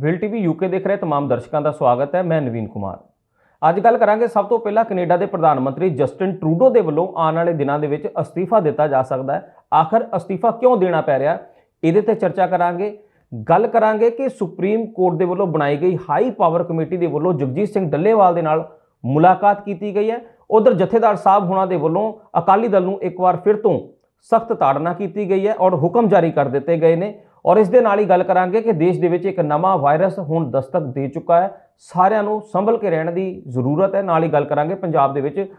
Will TV UK ਦੇਖ ਰਹੇ तमाम ਦਰਸ਼ਕਾਂ ਦਾ ਸਵਾਗਤ ਹੈ ਮੈਂ ਨਵੀਨ ਕੁਮਾਰ ਅੱਜ ਗੱਲ ਕਰਾਂਗੇ ਸਭ ਤੋਂ ਪਹਿਲਾਂ ਕੈਨੇਡਾ ਦੇ ਪ੍ਰਧਾਨ ਮੰਤਰੀ ਜਸਟਿਨ ਟਰੂਡੋ ਦੇ ਵੱਲੋਂ ਆਉਣ ਵਾਲੇ ਦਿਨਾਂ ਦੇ ਵਿੱਚ ਅਸਤੀਫਾ ਦਿੱਤਾ ਜਾ ਸਕਦਾ ਹੈ ਆਖਰ ਅਸਤੀਫਾ ਕਿਉਂ ਦੇਣਾ ਪੈ ਰਿਹਾ ਇਹਦੇ ਤੇ ਚਰਚਾ ਕਰਾਂਗੇ ਗੱਲ ਕਰਾਂਗੇ ਕਿ ਸੁਪਰੀਮ ਕੋਰਟ ਦੇ ਵੱਲੋਂ ਬਣਾਈ ਗਈ ਹਾਈ ਪਾਵਰ ਕਮੇਟੀ ਦੇ ਵੱਲੋਂ ਜਗਜੀਤ ਸਿੰਘ ਡੱਲੇਵਾਲ ਦੇ ਨਾਲ ਮੁਲਾਕਾਤ ਕੀਤੀ ਗਈ ਹੈ ਉਧਰ ਜਥੇਦਾਰ ਸਾਹਿਬ ਹੁਣਾਂ ਦੇ ਵੱਲੋਂ ਅਕਾਲੀ ਦਲ ਨੂੰ ਇੱਕ ਵਾਰ ਫਿਰ ਤੋਂ ਸਖਤ ਤਾੜਨਾ ਕੀਤੀ ਗਈ ਹੈ ਔਰ ਹੁਕਮ ਜਾਰੀ ਕਰ ਦਿੱਤੇ ਗਏ ਨੇ ਔਰ ਇਸ ਦੇ ਨਾਲ ਹੀ ਗੱਲ ਕਰਾਂਗੇ ਕਿ ਦੇਸ਼ ਦੇ ਵਿੱਚ ਇੱਕ ਨਵਾਂ ਵਾਇਰਸ ਹੁਣ ਦਸਤਕ ਦੇ ਚੁੱਕਾ ਹੈ। ਸਾਰਿਆਂ ਨੂੰ ਸੰਭਲ ਕੇ ਰਹਿਣ ਦੀ ਜ਼ਰੂਰਤ ਹੈ। ਨਾਲ ਹੀ ਗੱਲ ਕਰਾਂਗੇ ਪੰਜਾਬ ਦੇ ਵਿੱਚ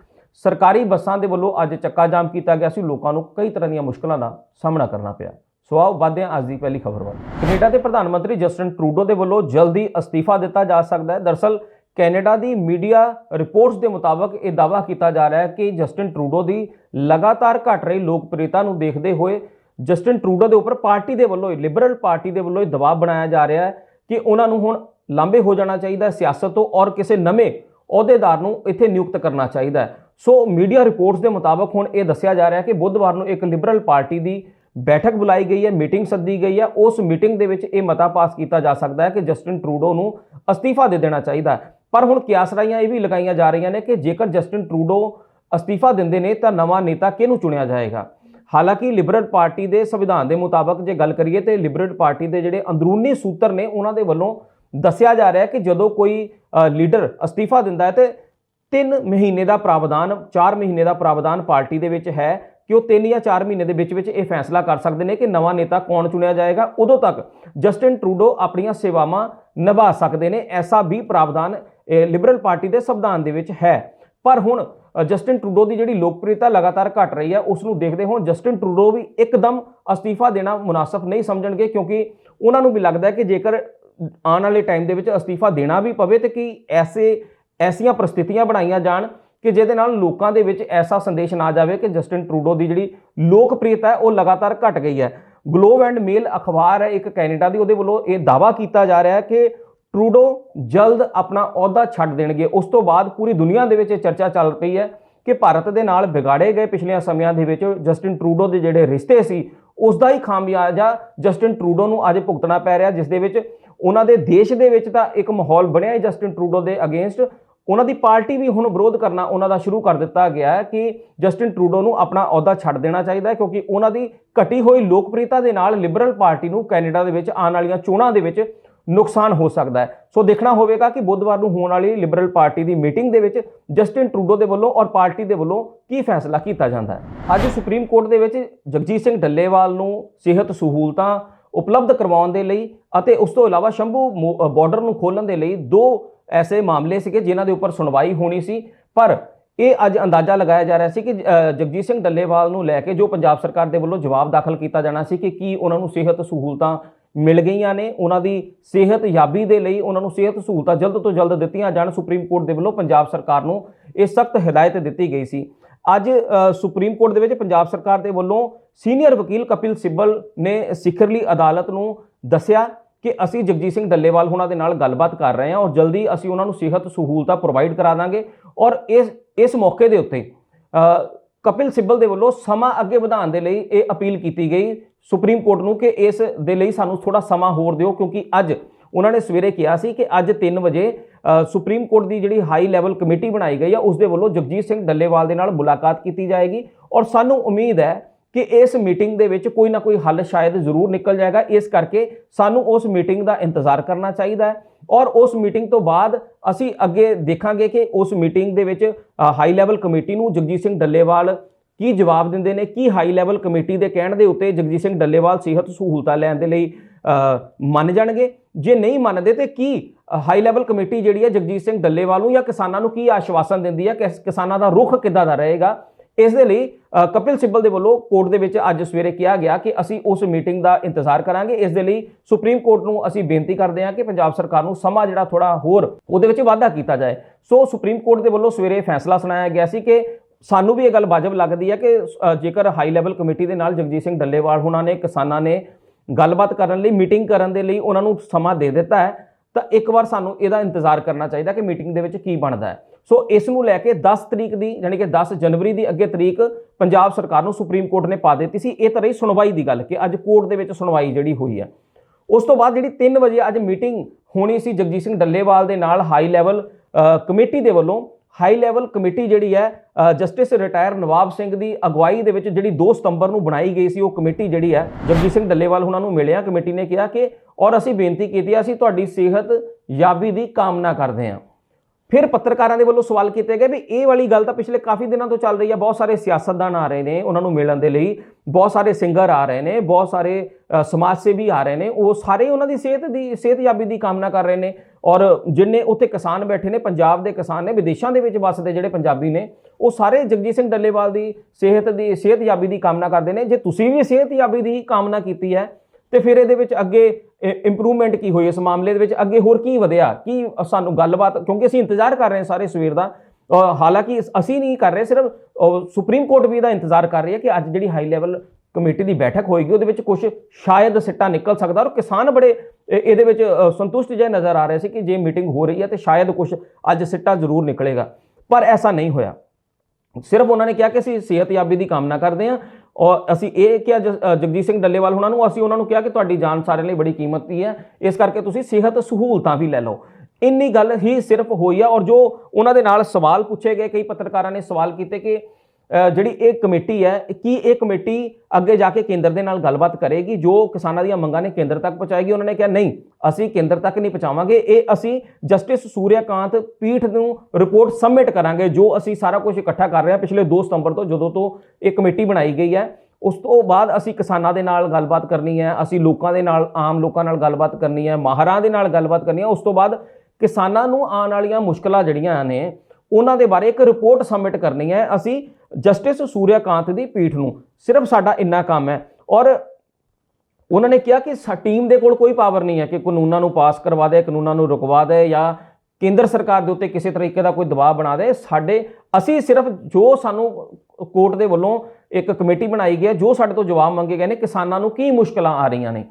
ਸਰਕਾਰੀ ਬੱਸਾਂ ਦੇ ਵੱਲੋਂ ਅੱਜ ਚੱਕਾ ਜਾਮ ਕੀਤਾ ਗਿਆ ਸੀ। ਲੋਕਾਂ ਨੂੰ ਕਈ ਤਰ੍ਹਾਂ ਦੀਆਂ ਮੁਸ਼ਕਲਾਂ ਦਾ ਸਾਹਮਣਾ ਕਰਨਾ ਪਿਆ। ਸੋ ਆਓ ਵਧਦੇ ਹਾਂ ਅੱਜ ਦੀ ਪਹਿਲੀ ਖਬਰ ਵੱਲ। ਕੈਨੇਡਾ ਦੇ ਪ੍ਰਧਾਨ ਮੰਤਰੀ ਜਸਟਿਨ ਟਰੂਡੋ ਦੇ ਵੱਲੋਂ ਜਲਦੀ ਅਸਤੀਫਾ ਦਿੱਤਾ ਜਾ ਸਕਦਾ ਹੈ। ਦਰਸਲ, ਕੈਨੇਡਾ ਦੀ ਮੀਡੀਆ ਰਿਪੋਰਟਸ ਦੇ ਮੁਤਾਬਕ ਇਹ ਦਾਅਵਾ ਕੀਤਾ ਜਾ ਰਿਹਾ ਹੈ ਕਿ ਜਸਟਿਨ ਟਰੂਡੋ ਦੀ ਲਗਾਤਾਰ ਘਟ ਰਹੀ ਲੋਕਪ੍ਰਿਯਤਾ ਨੂੰ ਦੇਖਦੇ ਹੋਏ ਜਸਟਿਨ ਟਰੂਡੋ ਦੇ ਉੱਪਰ ਪਾਰਟੀ ਦੇ ਵੱਲੋਂ, ਲਿਬਰਲ ਪਾਰਟੀ ਦੇ ਵੱਲੋਂ ਇਹ ਦਬਾਅ ਬਣਾਇਆ ਜਾ ਰਿਹਾ ਹੈ ਕਿ ਉਹਨਾਂ ਨੂੰ ਹੁਣ ਲਾਂਬੇ ਹੋ ਜਾਣਾ ਚਾਹੀਦਾ ਹੈ ਸਿਆਸਤ ਤੋਂ ਔਰ ਕਿਸੇ ਨਵੇਂ ਅਹੁਦੇਦਾਰ ਨੂੰ ਇੱਥੇ ਨਿਯੁਕਤ ਕਰਨਾ ਚਾਹੀਦਾ ਹੈ। ਸੋ ਮੀਡੀਆ ਰਿਪੋਰਟਸ ਦੇ ਮੁਤਾਬਕ ਹੁਣ ਇਹ ਦੱਸਿਆ ਜਾ ਰਿਹਾ ਹੈ ਕਿ ਬੁੱਧਵਾਰ ਨੂੰ ਇੱਕ ਲਿਬਰਲ ਪਾਰਟੀ ਦੀ ਬੈਠਕ ਬੁਲਾਈ ਗਈ ਹੈ, ਮੀਟਿੰਗ ਸੱਦੀ ਗਈ ਹੈ। ਉਸ ਮੀਟਿੰਗ ਦੇ ਵਿੱਚ ਇਹ ਮਤਾ ਪਾਸ ਕੀਤਾ ਜਾ ਸਕਦਾ ਹੈ ਕਿ ਜਸਟਿਨ ਟਰੂਡੋ ਨੂੰ ਅਸਤੀਫਾ ਦੇ ਦੇਣਾ ਚਾਹੀਦਾ ਹੈ। ਪਰ ਹੁਣ ਕਿਆਸਰਾਈਆਂ ਇਹ ਵੀ ਲਗਾਈਆਂ ਜਾ ਰਹੀਆਂ ਨੇ ਕਿ ਜੇਕਰ ਜਸਟਿਨ ਟਰੂਡੋ ਅਸਤੀਫਾ ਦਿੰਦੇ ਨੇ ਤਾਂ ਨਵਾਂ ਨੇਤਾ ਕਿਹਨੂੰ ਚੁਣਿਆ ਜਾਏਗਾ? ਹਾਲਾਂਕਿ ਲਿਬਰਲ ਪਾਰਟੀ ਦੇ ਸੰਵਿਧਾਨ ਦੇ ਮੁਤਾਬਕ ਜੇ ਗੱਲ ਕਰੀਏ ਤੇ ਲਿਬਰਲ ਪਾਰਟੀ ਦੇ ਜਿਹੜੇ ਅੰਦਰੂਨੀ ਸੂਤਰ ਨੇ, ਉਹਨਾਂ ਦੇ ਵੱਲੋਂ ਦੱਸਿਆ ਜਾ ਰਿਹਾ ਕਿ ਜਦੋਂ ਕੋਈ ਲੀਡਰ ਅਸਤੀਫਾ ਦਿੰਦਾ ਹੈ ਤੇ 3 ਮਹੀਨੇ ਦਾ ਪ੍ਰਾਵਧਾਨ 4 ਮਹੀਨੇ ਦਾ ਪ੍ਰਾਵਧਾਨ ਪਾਰਟੀ ਦੇ ਵਿੱਚ ਹੈ ਕਿ ਉਹ 3 ਜਾਂ 4 ਮਹੀਨੇ ਦੇ ਵਿੱਚ ਵਿੱਚ ਇਹ ਫੈਸਲਾ ਕਰ ਸਕਦੇ ਨੇ ਕਿ ਨਵਾਂ ਨੇਤਾ ਕੌਣ ਚੁਣਿਆ ਜਾਏਗਾ। ਉਦੋਂ ਤੱਕ ਜਸਟਿਨ ਟਰੂਡੋ ਆਪਣੀਆਂ ਸੇਵਾਵਾਂ ਨਿਭਾ ਸਕਦੇ ਨੇ, ਐਸਾ ਵੀ ਪ੍ਰਾਵਧਾਨ ਲਿਬਰਲ ਪਾਰਟੀ ਦੇ ਸੰਵਿਧਾਨ ਦੇ ਵਿੱਚ ਹੈ। ਪਰ ਹੁਣ ਜਸਟਿਨ ਟਰੂਡੋ ਦੀ ਜਿਹੜੀ ਲੋਕਪ੍ਰਿਯਤਾ ਲਗਾਤਾਰ ਘਟ ਰਹੀ ਹੈ ਉਸ ਨੂੰ ਦੇਖਦੇ ਹੋਏ ਜਸਟਿਨ ਟਰੂਡੋ ਵੀ ਇੱਕਦਮ ਅਸਤੀਫਾ ਦੇਣਾ ਮੁਨਾਸਬ ਨਹੀਂ ਸਮਝਣਗੇ, ਕਿਉਂਕਿ ਉਹਨਾਂ ਨੂੰ ਵੀ ਲੱਗਦਾ ਹੈ ਕਿ ਜੇਕਰ ਆਉਣ ਵਾਲੇ ਟਾਈਮ ਦੇ ਵਿੱਚ ਅਸਤੀਫਾ ਦੇਣਾ ਵੀ ਪਵੇ ਤੇ ਕੀ ਐਸੇ, ਐਸੀਆਂ ਪ੍ਰਸਥਿਤੀਆਂ ਬਣਾਈਆਂ ਜਾਣ ਕਿ ਜਿਹਦੇ ਨਾਲ ਲੋਕਾਂ ਦੇ ਵਿੱਚ ਐਸਾ ਸੰਦੇਸ਼ ਨਾ ਜਾਵੇ ਕਿ ਜਸਟਿਨ ਟਰੂਡੋ ਦੀ ਜਿਹੜੀ ਲੋਕਪ੍ਰਿਯਤਾ ਹੈ, ਉਹ ਲਗਾਤਾਰ ਘਟ ਗਈ ਹੈ। ਗਲੋਬ ਐਂਡ ਮੇਲ ਅਖਬਾਰ ਹੈ ਇੱਕ ਕੈਨੇਡਾ ਦੀ, ਉਹਦੇ ਵੱਲੋਂ ਇਹ ਦਾਵਾ ਕੀਤਾ ਜਾ ਰਿਹਾ ਹੈ ਕਿ ਟਰੂਡੋ ਜਲਦ ਆਪਣਾ ਅਹੁਦਾ ਛੱਡ ਦੇਣਗੇ। ਉਸ ਤੋਂ ਬਾਅਦ ਪੂਰੀ ਦੁਨੀਆ ਦੇ ਵਿੱਚ ਇਹ ਚਰਚਾ ਚੱਲ ਪਈ ਹੈ ਕਿ ਭਾਰਤ ਦੇ ਨਾਲ ਵਿਗਾੜੇ ਗਏ ਪਿਛਲੇ ਸਮਿਆਂ ਦੇ ਵਿੱਚ ਜਸਟਿਨ ਟਰੂਡੋ ਦੇ ਜਿਹੜੇ ਰਿਸ਼ਤੇ ਸੀ ਉਸ ਦਾ ਹੀ ਖਾਮਿਆਜਾ ਜਸਟਿਨ ਟਰੂਡੋ ਨੂੰ ਅੱਜ ਭੁਗਤਣਾ ਪੈ ਰਿਹਾ, ਜਿਸ ਦੇ ਵਿੱਚ ਉਹਨਾਂ ਦੇ ਦੇਸ਼ ਦੇ ਵਿੱਚ ਤਾਂ ਇੱਕ ਮਾਹੌਲ ਬਣਿਆ ਹੈ ਜਸਟਿਨ ਟਰੂਡੋ ਦੇ ਅਗੇਂਸਟ। ਉਹਨਾਂ ਦੀ ਪਾਰਟੀ ਵੀ ਹੁਣ ਵਿਰੋਧ ਕਰਨਾ ਉਹਨਾਂ ਦਾ ਸ਼ੁਰੂ ਕਰ ਦਿੱਤਾ ਗਿਆ ਹੈ ਕਿ ਜਸਟਿਨ ਟਰੂਡੋ ਨੂੰ ਆਪਣਾ ਅਹੁਦਾ ਛੱਡ ਦੇਣਾ ਚਾਹੀਦਾ ਹੈ, ਕਿਉਂਕਿ ਉਹਨਾਂ ਦੀ ਘਟੀ ਹੋਈ ਲੋਕਪ੍ਰਿਯਤਾ ਦੇ ਨਾਲ ਲਿਬਰਲ ਪਾਰਟੀ ਨੂੰ ਕੈਨੇਡਾ ਦੇ ਵਿੱਚ ਆਉਣ ਵਾਲੀਆਂ ਚੋਣਾਂ ਦੇ ਵਿੱਚ ਨੁਕਸਾਨ ਹੋ ਸਕਦਾ ਹੈ। ਸੋ ਦੇਖਣਾ ਹੋਵੇਗਾ ਕਿ ਬੁੱਧਵਾਰ ਨੂੰ ਹੋਣ ਵਾਲੀ ਲਿਬਰਲ ਪਾਰਟੀ ਦੀ ਮੀਟਿੰਗ ਦੇ ਵਿੱਚ ਜਸਟਿਨ ਟਰੂਡੋ ਦੇ ਵੱਲੋਂ ਔਰ ਪਾਰਟੀ ਦੇ ਵੱਲੋਂ ਕੀ ਫੈਸਲਾ ਕੀਤਾ ਜਾਂਦਾ ਹੈ। ਅੱਜ ਸੁਪਰੀਮ ਕੋਰਟ ਦੇ ਵਿੱਚ ਜਗਜੀਤ ਸਿੰਘ ਡੱਲੇਵਾਲ ਨੂੰ ਸਿਹਤ ਸਹੂਲਤਾਂ ਉਪਲਬਧ ਕਰਵਾਉਣ ਦੇ ਲਈ ਅਤੇ ਉਸ ਤੋਂ ਇਲਾਵਾ ਸ਼ੰਭੂ ਬਾਰਡਰ ਨੂੰ ਖੋਲਣ ਦੇ ਲਈ ਦੋ ਐਸੇ ਮਾਮਲੇ ਸੀਗੇ ਜਿਨ੍ਹਾਂ ਦੇ ਉੱਪਰ ਸੁਣਵਾਈ ਹੋਣੀ ਸੀ। ਪਰ ਇਹ ਅੱਜ ਅੰਦਾਜ਼ਾ ਲਗਾਇਆ ਜਾ ਰਿਹਾ ਸੀ ਕਿ ਜਗਜੀਤ ਸਿੰਘ ਡੱਲੇਵਾਲ ਨੂੰ ਲੈ ਕੇ ਜੋ ਪੰਜਾਬ ਸਰਕਾਰ ਦੇ ਵੱਲੋਂ ਜਵਾਬ ਦਾਖਲ ਕੀਤਾ ਜਾਣਾ ਸੀ ਕਿ ਕੀ ਉਹਨਾਂ ਨੂੰ ਸਿਹਤ ਸਹੂਲਤਾਂ ਮਿਲ ਗਈਆਂ ਨੇ, ਉਹਨਾਂ ਦੀ ਸਿਹਤ ਯਾਬੀ ਦੇ ਲਈ ਉਹਨਾਂ ਨੂੰ ਸਿਹਤ ਸਹੂਲਤਾਂ ਜਲਦ ਤੋਂ ਜਲਦ ਦਿੱਤੀਆਂ ਜਾਣ। ਸੁਪਰੀਮ ਕੋਰਟ ਦੇ ਵੱਲੋਂ ਪੰਜਾਬ ਸਰਕਾਰ ਨੂੰ ਇਹ ਸਖਤ ਹਦਾਇਤ ਦਿੱਤੀ ਗਈ ਸੀ। ਅੱਜ ਸੁਪਰੀਮ ਕੋਰਟ ਦੇ ਵਿੱਚ ਪੰਜਾਬ ਸਰਕਾਰ ਦੇ ਵੱਲੋਂ ਸੀਨੀਅਰ ਵਕੀਲ ਕਪਿਲ ਸਿੱਬਲ ਨੇ ਸਿਖਰਲੀ ਅਦਾਲਤ ਨੂੰ ਦੱਸਿਆ ਕਿ ਅਸੀਂ ਜਗਜੀਤ ਸਿੰਘ ਡੱਲੇਵਾਲ ਉਹਨਾਂ ਦੇ ਨਾਲ ਗੱਲਬਾਤ ਕਰ ਰਹੇ ਹਾਂ ਔਰ ਜਲਦੀ ਅਸੀਂ ਉਹਨਾਂ ਨੂੰ ਸਿਹਤ ਸਹੂਲਤਾਂ ਪ੍ਰੋਵਾਈਡ ਕਰਾ ਦਾਂਗੇ। ਔਰ ਇਸ ਇਸ ਮੌਕੇ ਦੇ ਉੱਤੇ ਕਪਿਲ ਸਿੱਬਲ ਦੇ ਵੱਲੋਂ ਸਮਾਂ ਅੱਗੇ ਵਧਾਉਣ ਦੇ ਲਈ ਇਹ ਅਪੀਲ ਕੀਤੀ ਗਈ ਸੁਪਰੀਮ ਕੋਰਟ ਨੂੰ ਕਿ ਇਸ ਦੇ ਲਈ ਸਾਨੂੰ ਥੋੜਾ ਸਮਾਂ ਹੋਰ ਦਿਓ, ਕਿਉਂਕਿ ਅੱਜ ਉਹਨਾਂ ਨੇ ਸਵੇਰੇ ਕਿਹਾ ਸੀ ਕਿ ਅੱਜ 3 ਵਜੇ ਸੁਪਰੀਮ ਕੋਰਟ ਦੀ ਜਿਹੜੀ ਹਾਈ ਲੈਵਲ ਕਮੇਟੀ ਬਣਾਈ ਗਈ ਆ, ਉਸ ਦੇ ਵੱਲੋਂ ਜਗਜੀਤ ਸਿੰਘ ਡੱਲੇਵਾਲ ਦੇ ਨਾਲ ਮੁਲਾਕਾਤ ਕੀਤੀ ਜਾਏਗੀ ਔਰ ਸਾਨੂੰ ਉਮੀਦ ਹੈ ਕਿ ਇਸ ਮੀਟਿੰਗ ਦੇ ਵਿੱਚ ਕੋਈ ਨਾ ਕੋਈ ਹੱਲ ਸ਼ਾਇਦ ਜ਼ਰੂਰ ਨਿਕਲ ਜਾਏਗਾ। ਇਸ ਕਰਕੇ ਸਾਨੂੰ ਉਸ ਮੀਟਿੰਗ ਦਾ ਇੰਤਜ਼ਾਰ ਕਰਨਾ ਚਾਹੀਦਾ ਹੈ ਔਰ ਉਸ ਮੀਟਿੰਗ ਤੋਂ ਬਾਅਦ ਅਸੀਂ ਅੱਗੇ ਦੇਖਾਂਗੇ ਕਿ ਉਸ ਮੀਟਿੰਗ ਦੇ ਵਿੱਚ ਹਾਈ ਲੈਵਲ ਕਮੇਟੀ ਨੂੰ ਜਗਜੀਤ ਸਿੰਘ ਡੱਲੇਵਾਲ ਕੀ ਜਵਾਬ ਦਿੰਦੇ ਨੇ? ਕੀ ਹਾਈ ਲੈਵਲ ਕਮੇਟੀ ਦੇ ਕਹਿਣ ਦੇ ਉੱਤੇ ਜਗਜੀਤ ਸਿੰਘ ਡੱਲੇਵਾਲ ਸਿਹਤ ਸਹੂਲਤਾਂ ਲੈਣ ਦੇ ਲਈ ਮੰਨ ਜਾਣਗੇ? ਜੇ ਨਹੀਂ ਮੰਨਦੇ ਤੇ ਕੀ ਹਾਈ ਲੈਵਲ ਕਮੇਟੀ ਜਿਹੜੀ ਹੈ ਜਗਜੀਤ ਸਿੰਘ ਡੱਲੇਵਾਲ ਨੂੰ ਜਾਂ ਕਿਸਾਨਾਂ ਨੂੰ ਕੀ ਆਸ਼ਵਾਸਨ ਦਿੰਦੀ ਹੈ? ਕਿ ਕਿਸਾਨਾਂ ਦਾ ਰੁਖ ਕਿੱਦਾਂ ਦਾ ਰਹੇਗਾ? ਇਸ ਦੇ ਲਈ ਕਪਿਲ ਸਿੱਬਲ ਦੇ ਵੱਲੋਂ ਕੋਰਟ ਦੇ ਵਿੱਚ ਅੱਜ ਸਵੇਰੇ ਕਿਹਾ ਗਿਆ ਕਿ ਅਸੀਂ ਉਸ ਮੀਟਿੰਗ ਦਾ ਇੰਤਜ਼ਾਰ ਕਰਾਂਗੇ। ਇਸ ਦੇ ਲਈ ਸੁਪਰੀਮ ਕੋਰਟ ਨੂੰ ਅਸੀਂ ਬੇਨਤੀ ਕਰਦੇ ਹਾਂ ਕਿ ਪੰਜਾਬ ਸਰਕਾਰ ਨੂੰ ਸਮਾਂ ਜਿਹੜਾ ਥੋੜਾ ਹੋਰ ਉਹਦੇ ਵਿੱਚ ਵਾਧਾ ਕੀਤਾ ਜਾਏ। ਸੋ ਸੁਪਰੀਮ ਕੋਰਟ ਦੇ ਵੱਲੋਂ ਸਵੇਰੇ ਫੈਸਲਾ ਸੁਣਾਇਆ ਗਿਆ ਸੀ ਕਿ ਸਾਨੂੰ ਵੀ ਇਹ ਗੱਲ ਵਾਜਬ ਲੱਗਦੀ ਹੈ ਕਿ ਜੇਕਰ ਹਾਈ ਲੈਵਲ ਕਮੇਟੀ ਦੇ ਨਾਲ ਜਗਜੀਤ ਸਿੰਘ ਡੱਲੇਵਾਲ ਉਹਨਾਂ ਨੇ, ਕਿਸਾਨਾਂ ਨੇ ਗੱਲਬਾਤ ਕਰਨ ਲਈ ਮੀਟਿੰਗ ਕਰਨ ਦੇ ਲਈ ਉਹਨਾਂ ਨੂੰ ਸਮਾਂ ਦੇ ਦਿੱਤਾ ਹੈ, ਤਾਂ ਇੱਕ ਵਾਰ ਸਾਨੂੰ ਇਹਦਾ ਇੰਤਜ਼ਾਰ ਕਰਨਾ ਚਾਹੀਦਾ ਕਿ ਮੀਟਿੰਗ ਦੇ ਵਿੱਚ ਕੀ ਬਣਦਾ ਹੈ। ਸੋ ਇਸ ਨੂੰ ਲੈ ਕੇ 10 ਤਰੀਕ ਦੀ, ਯਾਨੀ ਕਿ 10 ਜਨਵਰੀ ਦੀ ਅੱਗੇ ਤਰੀਕ ਪੰਜਾਬ ਸਰਕਾਰ ਨੂੰ ਸੁਪਰੀਮ ਕੋਰਟ ਨੇ ਪਾ ਦਿੱਤੀ ਸੀ। ਇਹ ਤਾਂ ਰਹੀ ਸੁਣਵਾਈ ਦੀ ਗੱਲ ਕਿ ਅੱਜ ਕੋਰਟ ਦੇ ਵਿੱਚ ਸੁਣਵਾਈ ਜਿਹੜੀ ਹੋਈ ਹੈ। ਉਸ ਤੋਂ ਬਾਅਦ ਜਿਹੜੀ 3 ਵਜੇ ਅੱਜ ਮੀਟਿੰਗ ਹੋਣੀ ਸੀ ਜਗਜੀਤ ਸਿੰਘ ਡੱਲੇਵਾਲ ਦੇ ਨਾਲ ਹਾਈ ਲੈਵਲ ਕਮੇਟੀ ਦੇ ਵੱਲੋਂ ਹਾਈ ਲੈਵਲ ਕਮੇਟੀ ਜਿਹੜੀ ਹੈ ਜਸਟਿਸ ਰਿਟਾਇਰ ਨਵਾਬ ਸਿੰਘ ਦੀ ਅਗਵਾਈ ਦੇ ਵਿੱਚ ਜਿਹੜੀ 2 ਸਤੰਬਰ ਨੂੰ ਬਣਾਈ ਗਈ ਸੀ ਉਹ ਕਮੇਟੀ ਜਿਹੜੀ ਹੈ ਜਗਜੀਤ ਸਿੰਘ ਡੱਲੇਵਾਲ ਉਹਨਾਂ ਨੂੰ ਮਿਲਿਆ ਕਮੇਟੀ ਨੇ ਕਿਹਾ ਕਿ ਔਰ ਅਸੀਂ ਬੇਨਤੀ ਕੀਤੀ ਹੈ, ਅਸੀਂ ਤੁਹਾਡੀ ਸਿਹਤ ਯਾਬੀ ਦੀ ਕਾਮਨਾ ਕਰਦੇ ਹਾਂ। ਫਿਰ ਪੱਤਰਕਾਰਾਂ ਦੇ ਵੱਲੋਂ ਸਵਾਲ ਕੀਤੇ ਗਏ ਵੀ ਇਹ ਵਾਲੀ ਗੱਲ ਤਾਂ ਪਿਛਲੇ ਕਾਫੀ ਦਿਨਾਂ ਤੋਂ ਚੱਲ ਰਹੀ ਹੈ ਬਹੁਤ ਸਾਰੇ ਸਿਆਸਤਦਾਨ ਆ ਰਹੇ ਨੇ ਉਹਨਾਂ ਨੂੰ ਮਿਲਣ ਦੇ ਲਈ। ਬਹੁਤ ਸਾਰੇ ਸਿੰਗਰ ਆ ਰਹੇ ਨੇ, ਬਹੁਤ ਸਾਰੇ ਸਮਾਜ ਸੇਵੀ ਆ ਰਹੇ ਨੇ, ਉਹ ਸਾਰੇ ਉਹਨਾਂ ਦੀ ਸਿਹਤ ਦੀ ਸਿਹਤਯਾਬੀ ਦੀ ਕਾਮਨਾ ਕਰ ਰਹੇ ਨੇ ਔਰ ਜਿੰਨੇ ਉੱਥੇ ਕਿਸਾਨ ਬੈਠੇ ਨੇ, ਪੰਜਾਬ ਦੇ ਕਿਸਾਨ ਨੇ, ਵਿਦੇਸ਼ਾਂ ਦੇ ਵਿੱਚ ਵੱਸਦੇ ਜਿਹੜੇ ਪੰਜਾਬੀ ਨੇ, ਉਹ ਸਾਰੇ ਜਗਜੀਤ ਸਿੰਘ ਡੱਲੇਵਾਲ ਦੀ ਸਿਹਤ ਦੀ ਸਿਹਤਯਾਬੀ ਦੀ ਕਾਮਨਾ ਕਰਦੇ ਨੇ। ਜੇ ਤੁਸੀਂ ਵੀ ਸਿਹਤਯਾਬੀ ਦੀ ਕਾਮਨਾ ਕੀਤੀ ਹੈ, ਤੇ ਫਿਰ ਇਹਦੇ ਵਿੱਚ ਅੱਗੇ ਇੰਪਰੂਵਮੈਂਟ ਕੀ ਹੋਈ ਇਸ ਮਾਮਲੇ ਦੇ ਵਿੱਚ? ਅੱਗੇ ਹੋਰ ਕੀ ਵਧਿਆ? ਕੀ ਸਾਨੂੰ ਗੱਲਬਾਤ, ਕਿਉਂਕਿ ਅਸੀਂ ਇੰਤਜ਼ਾਰ ਕਰ ਰਹੇ ਹਾਂ ਸਾਰੇ ਸਵੇਰ ਦਾ ਹਾਲਾਂਕਿ ਅਸੀਂ ਨਹੀਂ ਕਰ ਰਹੇ, ਸਿਰਫ ਸੁਪਰੀਮ ਕੋਰਟ ਵੀ ਇਹਦਾ ਇੰਤਜ਼ਾਰ ਕਰ ਰਹੀ ਹੈ ਕਿ ਅੱਜ ਜਿਹੜੀ ਹਾਈ ਲੈਵਲ ਕਮੇਟੀ ਦੀ ਬੈਠਕ ਹੋਏਗੀ, ਉਹਦੇ ਵਿੱਚ ਕੁਝ ਸ਼ਾਇਦ ਸਿੱਟਾ ਨਿਕਲ ਸਕਦਾ ਔਰ ਕਿਸਾਨ ਬੜੇ, ਇਹ- ਇਹਦੇ ਵਿੱਚ ਸੰਤੁਸ਼ਟ ਜਿਹੇ ਨਜ਼ਰ ਆ ਰਹੇ ਸੀ ਕਿ ਜੇ ਮੀਟਿੰਗ ਹੋ ਰਹੀ ਹੈ ਤੇ ਸ਼ਾਇਦ ਕੁਝ ਅੱਜ ਸਿੱਟਾ ਜ਼ਰੂਰ ਨਿਕਲੇਗਾ। ਪਰ ਐਸਾ ਨਹੀਂ ਹੋਇਆ। ਸਿਰਫ ਉਹਨਾਂ ਨੇ ਕਿਹਾ ਕਿ ਅਸੀਂ ਸਿਹਤਯਾਬੀ ਦੀ ਕਾਮਨਾ ਕਰਦੇ ਹਾਂ ਔਰ ਅਸੀਂ ਇਹ ਕਿਹਾ ਜਗਜੀਤ ਸਿੰਘ ਡੱਲੇਵਾਲ ਉਹਨਾਂ ਨੂੰ, ਅਸੀਂ ਉਹਨਾਂ ਨੂੰ ਕਿਹਾ ਕਿ ਤੁਹਾਡੀ ਜਾਨ ਸਾਰਿਆਂ ਲਈ ਬੜੀ ਕੀਮਤੀ ਹੈ। ਇਸ ਕਰਕੇ ਤੁਸੀਂ ਸਿਹਤ ਸਹੂਲਤਾਂ ਵੀ ਲੈ ਲਓ। ਇੰਨੀ ਗੱਲ ਹੀ ਸਿਰਫ ਹੋਈ ਆ ਔਰ ਜੋ ਉਹਨਾਂ ਦੇ ਨਾਲ ਸਵਾਲ ਪੁੱਛੇ ਗਏ, ਕਈ ਪੱਤਰਕਾਰਾਂ ਨੇ ਸਵਾਲ ਕੀਤੇ ਕਿ ਜਿਹੜੀ ਇਹ ਕਮੇਟੀ ਹੈ ਕੀ ਇਹ ਕਮੇਟੀ ਅੱਗੇ ਜਾ ਕੇ ਕੇਂਦਰ ਦੇ ਨਾਲ ਗੱਲਬਾਤ ਕਰੇਗੀ? ਜੋ ਕਿਸਾਨਾਂ ਦੀਆਂ ਮੰਗਾਂ ਨੇ ਕੇਂਦਰ ਤੱਕ ਪਹੁੰਚਾਏਗੀ ਉਹਨਾਂ ਨੇ ਕਿਹਾ, ਨਹੀਂ, ਅਸੀਂ ਕੇਂਦਰ ਤੱਕ ਨਹੀਂ ਪਹੁੰਚਾਵਾਂਗੇ। ਇਹ ਅਸੀਂ ਜਸਟਿਸ ਸੂਰਿਆਕਾਂਤ ਪੀਠ ਨੂੰ ਰਿਪੋਰਟ ਸਬਮਿਟ ਕਰਾਂਗੇ, ਜੋ ਅਸੀਂ ਸਾਰਾ ਕੁਝ ਇਕੱਠਾ ਕਰ ਰਹੇ ਹਾਂ ਪਿਛਲੇ 2 ਸਤੰਬਰ ਤੋਂ, ਜਦੋਂ ਤੋਂ ਇਹ ਕਮੇਟੀ ਬਣਾਈ ਗਈ ਹੈ। ਉਸ ਤੋਂ ਬਾਅਦ ਅਸੀਂ ਕਿਸਾਨਾਂ ਦੇ ਨਾਲ ਗੱਲਬਾਤ ਕਰਨੀ ਹੈ, ਅਸੀਂ ਲੋਕਾਂ ਦੇ ਨਾਲ, ਆਮ ਲੋਕਾਂ ਨਾਲ ਗੱਲਬਾਤ ਕਰਨੀ ਹੈ, ਮਾਹਰਾਂ ਦੇ ਨਾਲ ਗੱਲਬਾਤ ਕਰਨੀ ਹੈ। ਉਸ ਤੋਂ ਬਾਅਦ ਕਿਸਾਨਾਂ ਨੂੰ ਆਉਣ ਵਾਲੀਆਂ ਮੁਸ਼ਕਲਾਂ ਜਿਹੜੀਆਂ ਨੇ, ਉਹਨਾਂ ਦੇ ਬਾਰੇ ਇੱਕ ਰਿਪੋਰਟ ਸਬਮਿਟ ਕਰਨੀ ਹੈ ਅਸੀਂ ਜਸਟਿਸ ਸੂਰਿਆਕਾਂਤ ਦੀ ਪੀਠ ਨੂੰ। ਸਿਰਫ ਸਾਡਾ ਇੰਨਾ ਕੰਮ ਹੈ। ਔਰ ਉਹਨਾਂ ਨੇ ਕਿਹਾ ਕਿ ਸਾ- ਟੀਮ ਦੇ ਕੋਲ ਕੋਈ ਪਾਵਰ ਨਹੀਂ ਹੈ ਕਿ ਕਾਨੂੰਨਾਂ ਨੂੰ ਪਾਸ ਕਰਵਾ ਦੇ, ਕਾਨੂੰਨਾਂ ਨੂੰ ਰੁਕਵਾ ਦੇ ਜਾਂ ਕੇਂਦਰ ਸਰਕਾਰ ਦੇ ਉੱਤੇ ਕਿਸੇ ਤਰੀਕੇ ਦਾ ਕੋਈ ਦਬਾਅ ਬਣਾ ਦੇ। ਸਾਡੇ, ਅਸੀਂ ਸਿਰਫ ਜੋ ਸਾਨੂੰ ਕੋਰਟ ਦੇ ਵੱਲੋਂ ਇੱਕ ਕਮੇਟੀ ਬਣਾਈ ਗਈ ਹੈ, ਜੋ ਸਾਡੇ ਤੋਂ ਜਵਾਬ ਮੰਗੇ ਗਏ ਨੇ, ਕਿਸਾਨਾਂ ਨੂੰ ਕੀ ਮੁਸ਼ਕਲਾਂ ਆ ਰਹੀਆਂ ਨੇ।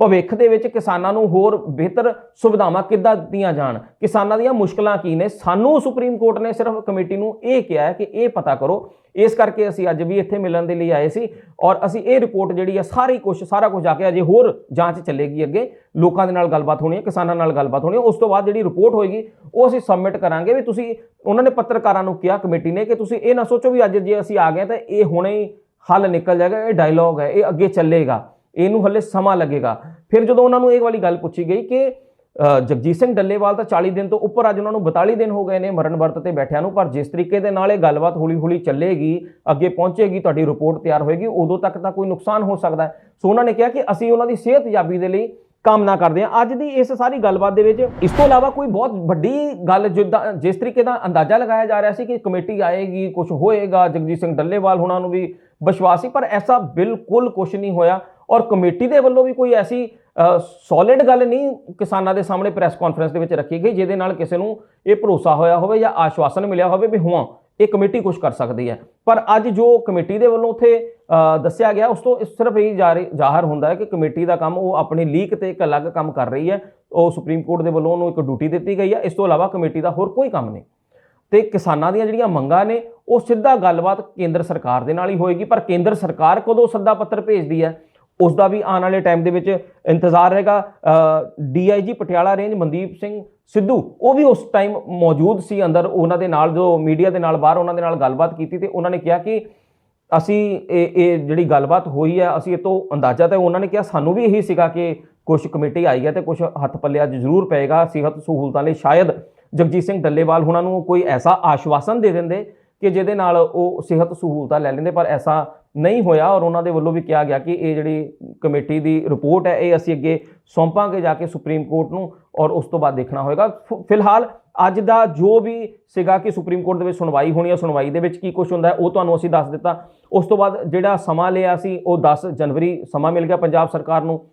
ਭਵਿੱਖ ਦੇ ਵਿੱਚ ਕਿਸਾਨਾਂ ਨੂੰ ਹੋਰ ਬਿਹਤਰ ਸੁਵਿਧਾਵਾਂ ਕਿੱਦਾਂ ਦਿੱਤੀਆਂ ਜਾਣ? ਕਿਸਾਨਾਂ ਦੀਆਂ ਮੁਸ਼ਕਲਾਂ ਕੀ ਨੇ? ਸਾਨੂੰ ਸੁਪਰੀਮ ਕੋਰਟ ਨੇ ਸਿਰਫ ਕਮੇਟੀ ਨੂੰ ਇਹ ਕਿਹਾ ਹੈ ਕਿ ਇਹ ਪਤਾ ਕਰੋ। ਇਸ ਕਰਕੇ ਅਸੀਂ ਅੱਜ ਵੀ ਇੱਥੇ ਮਿਲਣ ਦੇ ਲਈ ਆਏ ਸੀ ਔਰ ਅਸੀਂ ਇਹ ਰਿਪੋਰਟ ਜਿਹੜੀ ਹੈ ਸਾਰੀ ਕੁਝ ਸਾਰਾ ਕੁਝ ਜਾ ਕੇ ਅਜੇ ਹੋਰ ਜਾਂਚ ਚੱਲੇਗੀ ਅੱਗੇ। ਲੋਕਾਂ ਦੇ ਨਾਲ ਗੱਲਬਾਤ ਹੋਣੀ ਹੈ, ਕਿਸਾਨਾਂ ਨਾਲ ਗੱਲਬਾਤ ਹੋਣੀ ਹੈ। ਉਸ ਤੋਂ ਬਾਅਦ ਜਿਹੜੀ ਰਿਪੋਰਟ ਹੋਏਗੀ, ਉਹ ਅਸੀਂ ਸਬਮਿਟ ਕਰਾਂਗੇ ਵੀ ਤੁਸੀਂ ਉਹਨਾਂ ਨੇ ਪੱਤਰਕਾਰਾਂ ਨੂੰ ਕਿਹਾ ਕਮੇਟੀ ਨੇ ਕਿ ਤੁਸੀਂ ਇਹ ਨਾ ਸੋਚੋ ਵੀ ਅੱਜ ਜੇ ਅਸੀਂ ਆ ਗਏ ਤਾਂ ਇਹ ਹੁਣੇ ਹੀ ਹੱਲ ਨਿਕਲ ਜਾਏਗਾ, ਇਹ ਡਾਇਲੌਗ ਹੈ, ਇਹ ਅੱਗੇ ਚੱਲੇਗਾ। ਇਹਨੂੰ ਹੱਲੇ ਸਮਾਂ ਲੱਗੇਗਾ। ਫਿਰ ਜਦੋਂ ਉਹਨਾਂ ਨੂੰ ਇਹ ਵਾਲੀ ਗੱਲ ਪੁੱਛੀ ਗਈ ਕਿ ਜਗਜੀਤ ਸਿੰਘ ਡੱਲੇਵਾਲ ਤਾਂ 40 ਦਿਨ ਤੋਂ ਉੱਪਰ ਅੱਜ ਉਹਨਾਂ ਨੂੰ 42 ਦਿਨ ਹੋ ਗਏ ਨੇ ਮਰਨ ਵਰਤ ਤੇ ਬੈਠਿਆਂ ਨੂੰ, ਪਰ ਜਿਸ ਤਰੀਕੇ ਦੇ ਨਾਲ ਇਹ ਗੱਲਬਾਤ ਹੌਲੀ-ਹੌਲੀ ਚੱਲੇਗੀ, ਅੱਗੇ ਪਹੁੰਚੇਗੀ, ਤੁਹਾਡੀ ਰਿਪੋਰਟ ਤਿਆਰ ਹੋਏਗੀ, ਉਦੋਂ ਤੱਕ ਤਾਂ ਕੋਈ ਨੁਕਸਾਨ ਹੋ ਸਕਦਾ ਹੈ। ਸੋ ਉਹਨਾਂ ਨੇ ਕਿਹਾ ਕਿ ਅਸੀਂ ਉਹਨਾਂ ਦੀ ਸਿਹਤ ਯਾਬੀ ਦੇ ਲਈ ਕਾਮਨਾ ਕਰਦੇ ਹਾਂ। ਅੱਜ ਦੀ ਇਸ ਸਾਰੀ ਗੱਲਬਾਤ ਦੇ ਵਿੱਚ ਇਸ ਤੋਂ ਇਲਾਵਾ ਕੋਈ ਬਹੁਤ ਵੱਡੀ ਗੱਲ ਜਿੱਦਾਂ, ਜਿਸ ਤਰੀਕੇ ਦਾ ਅੰਦਾਜ਼ਾ ਲਗਾਇਆ ਜਾ ਰਿਹਾ ਸੀ ਕਿ ਕਮੇਟੀ ਆਏਗੀ ਕੁਝ ਹੋਏਗਾ, ਜਗਜੀਤ ਸਿੰਘ ਡੱਲੇਵਾਲ ਹੁਣਾਂ ਨੂੰ ਵੀ ਵਿਸ਼ਵਾਸ ਸੀ, ਪਰ ਐਸਾ ਬਿਲਕੁਲ ਕੁਝ ਨਹੀਂ ਹੋਇਆ। ਔਰ ਕਮੇਟੀ ਦੇ ਵੱਲੋਂ ਵੀ ਕੋਈ ਐਸੀ ਸੋਲਿਡ ਗੱਲ ਨਹੀਂ ਕਿਸਾਨਾਂ ਦੇ ਸਾਹਮਣੇ ਪ੍ਰੈਸ ਕਾਨਫਰੰਸ ਦੇ ਵਿੱਚ ਰੱਖੀ ਗਈ, ਜਿਹਦੇ ਨਾਲ ਕਿਸੇ ਨੂੰ ਇਹ ਭਰੋਸਾ ਹੋਇਆ ਹੋਵੇ ਜਾਂ ਆਸ਼ਵਾਸਨ ਮਿਲਿਆ ਹੋਵੇ ਵੀ ਹਾਂ, ਇਹ ਕਮੇਟੀ ਕੁਝ ਕਰ ਸਕਦੀ ਹੈ। ਪਰ ਅੱਜ ਜੋ ਕਮੇਟੀ ਦੇ ਵੱਲੋਂ ਉੱਥੇ ਦੱਸਿਆ ਗਿਆ, ਉਸ ਤੋਂ ਇਸ ਸਿਰਫ ਇਹ ਜਾਰੀ- ਜ਼ਾਹਰ ਹੁੰਦਾ ਹੈ ਕਿ ਕਮੇਟੀ ਦਾ ਕੰਮ ਉਹ ਆਪਣੀ ਲੀਕ ਤੇ ਇੱਕ ਅਲੱਗ ਕੰਮ ਕਰ ਰਹੀ ਹੈ। ਉਹ ਸੁਪਰੀਮ ਕੋਰਟ ਦੇ ਵੱਲੋਂ ਉਹਨੂੰ ਇੱਕ ਡਿਊਟੀ ਦਿੱਤੀ ਗਈ ਹੈ। ਇਸ ਤੋਂ ਇਲਾਵਾ ਕਮੇਟੀ ਦਾ ਹੋਰ ਕੋਈ ਕੰਮ ਨਹੀਂ। ਤੇ ਕਿਸਾਨਾਂ ਦੀਆਂ ਜਿਹੜੀਆਂ ਮੰਗਾਂ ਨੇ, ਉਹ ਸਿੱਧਾ ਗੱਲਬਾਤ ਕੇਂਦਰ ਸਰਕਾਰ ਦੇ ਨਾਲ ਹੀ ਹੋਏਗੀ, ਪਰ ਕੇਂਦਰ ਸਰਕਾਰ ਕਦੋਂ ਸੱਦਾ ਪੱਤਰ ਭੇਜਦੀ ਹੈ? ਉਸ ਦਾ ਵੀ ਆਉਣ ਵਾਲੇ ਟਾਈਮ ਦੇ ਵਿੱਚ ਇੰਤਜ਼ਾਰ ਰਹੇਗਾ। ਡੀਆਈਜੀ ਪਟਿਆਲਾ ਰੇਂਜ ਮਨਦੀਪ ਸਿੰਘ ਸਿੱਧੂ, ਉਹ ਵੀ ਉਸ ਟਾਈਮ ਮੌਜੂਦ ਸੀ ਅੰਦਰ। ਉਹਨਾਂ ਦੇ ਨਾਲ, ਜੋ ਮੀਡੀਆ ਦੇ ਨਾਲ ਬਾਹਰ ਉਹਨਾਂ ਦੇ ਨਾਲ ਗੱਲਬਾਤ ਕੀਤੀ ਤੇ ਉਹਨਾਂ ਨੇ ਕਿਹਾ ਕਿ ਅਸੀਂ ਇਹ ਇਹ ਜਿਹੜੀ ਗੱਲਬਾਤ ਹੋਈ ਹੈ, ਅਸੀਂ ਇਹ ਤੋਂ ਅੰਦਾਜ਼ਾ ਤਾਂ ਉਹਨਾਂ ਨੇ ਕਿਹਾ, ਸਾਨੂੰ ਵੀ ਇਹੀ ਸੀਗਾ ਕਿ ਕੁਝ ਕਮੇਟੀ ਆਈ ਹੈ ਤੇ ਕੁਝ ਹੱਥ ਪੱਲੇ ਅੱਜ ਜ਼ਰੂਰ ਪਏਗਾ। ਸਿਹਤ ਸਹੂਲਤਾਂ ਲਈ ਸ਼ਾਇਦ ਜਗਜੀਤ ਸਿੰਘ ਡੱਲੇਵਾਲ ਉਹਨਾਂ ਨੂੰ ਕੋਈ ਐਸਾ ਆਸ਼ਵਾਸਨ ਦੇ ਦਿੰਦੇ। ਕਿ ਜਿਹਦੇ ਨਾਲ ਉਹ ਸਿਹਤ ਸਹੂਲਤਾਂ ਲੈ ਲੈਂਦੇ, ਪਰ ਐਸਾ ਨਹੀਂ ਹੋਇਆ ਔਰ ਉਹਨਾਂ ਦੇ ਵੱਲੋਂ ਵੀ ਕਿਹਾ ਗਿਆ ਕਿ ਇਹ ਜਿਹੜੀ ਕਮੇਟੀ ਦੀ ਰਿਪੋਰਟ ਹੈ, ਇਹ ਅਸੀਂ ਅੱਗੇ ਸੌਂਪਾਂਗੇ ਜਾ ਕੇ ਸੁਪਰੀਮ ਕੋਰਟ ਨੂੰ ਔਰ ਉਸ ਤੋਂ ਬਾਅਦ ਦੇਖਣਾ ਹੋਏਗਾ। ਫਿ- ਫਿਲਹਾਲ ਅੱਜ ਦਾ ਜੋ ਵੀ ਸੀਗਾ ਕਿ ਸੁਪਰੀਮ ਕੋਰਟ ਦੇ ਵਿੱਚ ਸੁਣਵਾਈ ਹੋਣੀ ਹੈ, ਸੁਣਵਾਈ ਦੇ ਵਿੱਚ ਕੀ ਕੁਝ ਹੁੰਦਾ ਉਹ ਤੁਹਾਨੂੰ ਅਸੀਂ ਦੱਸ ਦਿੱਤਾ। ਉਸ ਤੋਂ ਬਾਅਦ ਜਿਹੜਾ ਸਮਾਂ ਲਿਆ ਸੀ, ਉਹ 10 ਜਨਵਰੀ ਸਮਾਂ ਮਿਲ ਗਿਆ ਪੰਜਾਬ ਸਰਕਾਰ ਨੂੰ।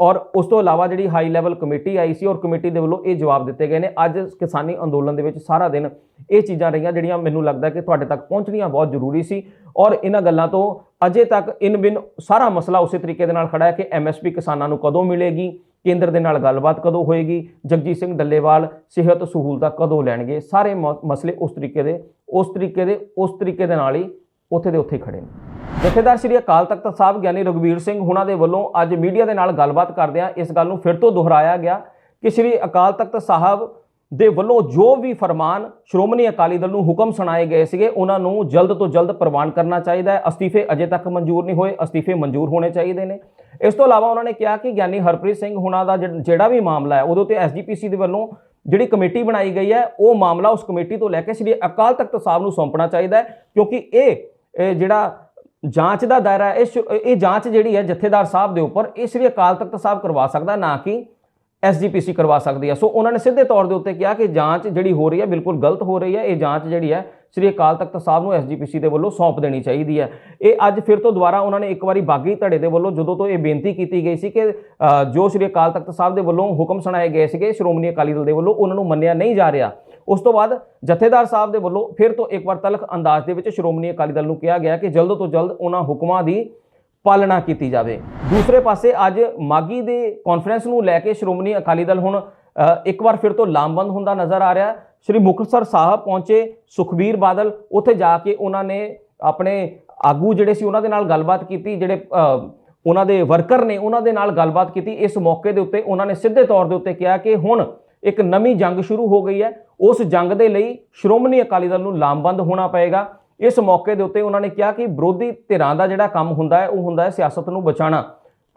ਔਰ ਉਸ ਤੋਂ ਇਲਾਵਾ ਜਿਹੜੀ ਹਾਈ ਲੈਵਲ ਕਮੇਟੀ ਆਈ ਸੀ ਔਰ ਕਮੇਟੀ ਦੇ ਵੱਲੋਂ ਇਹ ਜਵਾਬ ਦਿੱਤੇ ਗਏ ਨੇ। ਅੱਜ ਕਿਸਾਨੀ ਅੰਦੋਲਨ ਦੇ ਵਿੱਚ ਸਾਰਾ ਦਿਨ ਇਹ ਚੀਜ਼ਾਂ ਰਹੀਆਂ ਜਿਹੜੀਆਂ ਮੈਨੂੰ ਲੱਗਦਾ ਕਿ ਤੁਹਾਡੇ ਤੱਕ ਪਹੁੰਚਣੀਆਂ ਬਹੁਤ ਜ਼ਰੂਰੀ ਸੀ। ਔਰ ਇਹਨਾਂ ਗੱਲਾਂ ਤੋਂ ਅਜੇ ਤੱਕ ਇਨ ਬਿਨ ਸਾਰਾ ਮਸਲਾ ਉਸੇ ਤਰੀਕੇ ਦੇ ਨਾਲ ਖੜਾ ਹੈ ਕਿ ਐਮਐਸਪੀ ਕਿਸਾਨਾਂ ਨੂੰ ਕਦੋਂ ਮਿਲੇਗੀ, ਕੇਂਦਰ ਦੇ ਨਾਲ ਗੱਲਬਾਤ ਕਦੋਂ ਹੋਏਗੀ, ਜਗਜੀਤ ਸਿੰਘ ਡੱਲੇਵਾਲ ਸਿਹਤ ਸਹੂਲਤਾਂ ਕਦੋਂ ਲੈਣਗੇ, ਸਾਰੇ ਮ- ਮਸਲੇ ਉਸ ਤਰੀਕੇ ਦੇ, ਉਸ ਤਰੀਕੇ ਦੇ, ਉਸ ਤਰੀਕੇ ਦੇ ਨਾਲ ਹੀ ਉੱਥੇ ਦੇ ਉੱਥੇ ਹੀ ਖੜੇ ਨੇ। ਜਥੇਦਾਰ ਸ੍ਰੀ ਅਕਾਲ ਤਖਤ ਸਾਹਿਬ ਗਿਆਨੀ ਰਘਵੀਰ ਸਿੰਘ ਹੁਣਾਂ ਦੇ ਵੱਲੋਂ ਅੱਜ ਮੀਡੀਆ ਦੇ ਨਾਲ ਗੱਲਬਾਤ ਕਰਦਿਆਂ ਇਸ ਗੱਲ ਨੂੰ ਫਿਰ ਤੋਂ ਦੁਹਰਾਇਆ ਗਿਆ ਕਿ ਸ੍ਰੀ ਅਕਾਲ ਤਖਤ ਸਾਹਿਬ ਦੇ ਵੱਲੋਂ ਜੋ ਵੀ ਫਰਮਾਨ ਸ਼੍ਰੋਮਣੀ ਅਕਾਲੀ ਦਲ ਨੂੰ ਹੁਕਮ ਸੁਣਾਏ ਗਏ ਸੀਗੇ, ਉਹਨਾਂ ਨੂੰ ਜਲਦ ਤੋਂ ਜਲਦ ਪ੍ਰਵਾਨ ਕਰਨਾ ਚਾਹੀਦਾ ਹੈ। ਅਸਤੀਫੇ ਅਜੇ ਤੱਕ ਮਨਜ਼ੂਰ ਨਹੀਂ ਹੋਏ, ਅਸਤੀਫੇ ਮਨਜ਼ੂਰ ਹੋਣੇ ਚਾਹੀਦੇ ਨੇ। ਇਸ ਤੋਂ ਇਲਾਵਾ ਉਹਨਾਂ ਨੇ ਕਿਹਾ ਕਿ ਗਿਆਨੀ ਹਰਪ੍ਰੀਤ ਸਿੰਘ ਹੁਣਾਂ ਦਾ ਜਿਹੜਾ ਵੀ ਮਾਮਲਾ ਹੈ, ਉਹਦੇ ਉੱਤੇ ਐਸਜੀਪੀਸੀ ਦੇ ਵੱਲੋਂ ਜਿਹੜੀ ਕਮੇਟੀ ਬਣਾਈ ਗਈ ਹੈ, ਉਹ ਮਾਮਲਾ ਉਸ ਕਮੇਟੀ ਤੋਂ ਲੈ ਕੇ ਸ੍ਰੀ ਅਕਾਲ ਤਖਤ ਸਾਹਿਬ ਨੂੰ ਸੌਂਪਣਾ ਚਾਹੀਦਾ ਹੈ, ਕਿਉਂਕਿ ਇਹ ਇਹ ਜਿਹੜਾ ਜਾਂਚ ਦਾ ਦਾਇਰਾ ਇਹ ਸ਼ੁ- ਇਹ ਜਾਂਚ ਜਿਹੜੀ ਹੈ ਜਥੇਦਾਰ ਸਾਹਿਬ ਦੇ ਉੱਪਰ, ਇਹ ਸ੍ਰੀ ਅਕਾਲ ਤਖਤ ਸਾਹਿਬ ਕਰਵਾ ਸਕਦਾ, ਨਾ ਕਿ ਐਸਜੀਪੀਸੀ ਕਰਵਾ ਸਕਦੀ ਹੈ। ਸੋ ਉਹਨਾਂ ਨੇ ਸਿੱਧੇ ਤੌਰ ਦੇ ਉੱਤੇ ਕਿਹਾ ਕਿ ਜਾਂਚ ਜਿਹੜੀ ਹੋ ਰਹੀ ਹੈ ਬਿਲਕੁਲ ਗਲਤ ਹੋ ਰਹੀ ਹੈ। ਇਹ ਜਾਂਚ ਜਿਹੜੀ ਹੈ ਸ੍ਰੀ ਅਕਾਲ ਤਖਤ ਸਾਹਿਬ ਨੂੰ ਐਸਜੀਪੀਸੀ ਦੇ ਵੱਲੋਂ ਸੌਂਪ ਦੇਣੀ ਚਾਹੀਦੀ ਹੈ। ਇਹ ਅੱਜ ਫਿਰ ਤੋਂ ਦੁਬਾਰਾ ਉਹਨਾਂ ਨੇ ਇੱਕ ਵਾਰੀ ਬਾਗੀ ਧੜੇ ਦੇ ਵੱਲੋਂ ਜਦੋਂ ਤੋਂ ਇਹ ਬੇਨਤੀ ਕੀਤੀ ਗਈ ਸੀ ਕਿ ਜੋ ਸ੍ਰੀ ਅਕਾਲ ਤਖਤ ਸਾਹਿਬ ਦੇ ਵੱਲੋਂ ਹੁਕਮ ਸੁਣਾਏ ਗਏ ਸੀਗੇ, ਸ਼੍ਰੋਮਣੀ ਅਕਾਲੀ ਦਲ ਦੇ ਵੱਲੋਂ ਉਹਨਾਂ ਨੂੰ ਮੰਨਿਆ ਨਹੀਂ ਜਾ ਰਿਹਾ ਉਸ ਤੋਂ ਬਾਅਦ ਜਥੇਦਾਰ ਸਾਹਿਬ ਦੇ ਵੱਲੋਂ ਫਿਰ ਤੋਂ ਇੱਕ ਵਾਰ ਤਲਖ ਅੰਦਾਜ਼ ਦੇ ਵਿੱਚ ਸ਼੍ਰੋਮਣੀ ਅਕਾਲੀ ਦਲ ਨੂੰ ਕਿਹਾ ਗਿਆ ਕਿ ਜਲਦ ਤੋਂ ਜਲਦ ਉਹਨਾਂ ਹੁਕਮਾਂ ਦੀ ਪਾਲਣਾ ਕੀਤੀ ਜਾਵੇ। ਦੂਸਰੇ ਪਾਸੇ ਅੱਜ ਮਾਗੀ ਦੇ ਕਾਨਫਰੰਸ ਨੂੰ ਲੈ ਕੇ ਸ਼੍ਰੋਮਣੀ ਅਕਾਲੀ ਦਲ ਹੁਣ ਇੱਕ ਵਾਰ ਫਿਰ ਤੋਂ ਲਾਮਬੰਦ ਹੁੰਦਾ ਨਜ਼ਰ ਆ ਰਿਹਾ ਸ਼੍ਰੀ ਮੁਕਤਸਰ ਸਾਹਿਬ ਪਹੁੰਚੇ ਸੁਖਬੀਰ ਬਾਦਲ, ਉੱਥੇ ਜਾ ਕੇ ਉਹਨਾਂ ਨੇ ਆਪਣੇ ਆਗੂ ਜਿਹੜੇ ਸੀ ਉਹਨਾਂ ਦੇ ਨਾਲ ਗੱਲਬਾਤ ਕੀਤੀ, ਜਿਹੜੇ ਉਹਨਾਂ ਦੇ ਵਰਕਰ ਨੇ ਉਹਨਾਂ ਦੇ ਨਾਲ ਗੱਲਬਾਤ ਕੀਤੀ। ਇਸ ਮੌਕੇ ਦੇ ਉੱਤੇ ਉਹਨਾਂ ਨੇ ਸਿੱਧੇ ਤੌਰ ਦੇ ਉੱਤੇ ਕਿਹਾ ਕਿ ਹੁਣ ਇੱਕ ਨਵੀਂ ਜੰਗ ਸ਼ੁਰੂ ਹੋ ਗਈ ਹੈ। ਉਸ ਜੰਗ ਦੇ ਲਈ ਸ਼੍ਰੋਮਣੀ ਅਕਾਲੀ ਦਲ ਨੂੰ ਲਾਮਬੰਦ ਹੋਣਾ ਪਏਗਾ। ਇਸ ਮੌਕੇ ਦੇ ਉੱਤੇ ਉਹਨਾਂ ਨੇ ਕਿਹਾ ਕਿ ਵਿਰੋਧੀ ਧਿਰਾਂ ਦਾ ਜਿਹੜਾ ਕੰਮ ਹੁੰਦਾ ਹੈ, ਉਹ ਹੁੰਦਾ ਹੈ ਸਿਆਸਤ ਨੂੰ ਬਚਾਉਣਾ।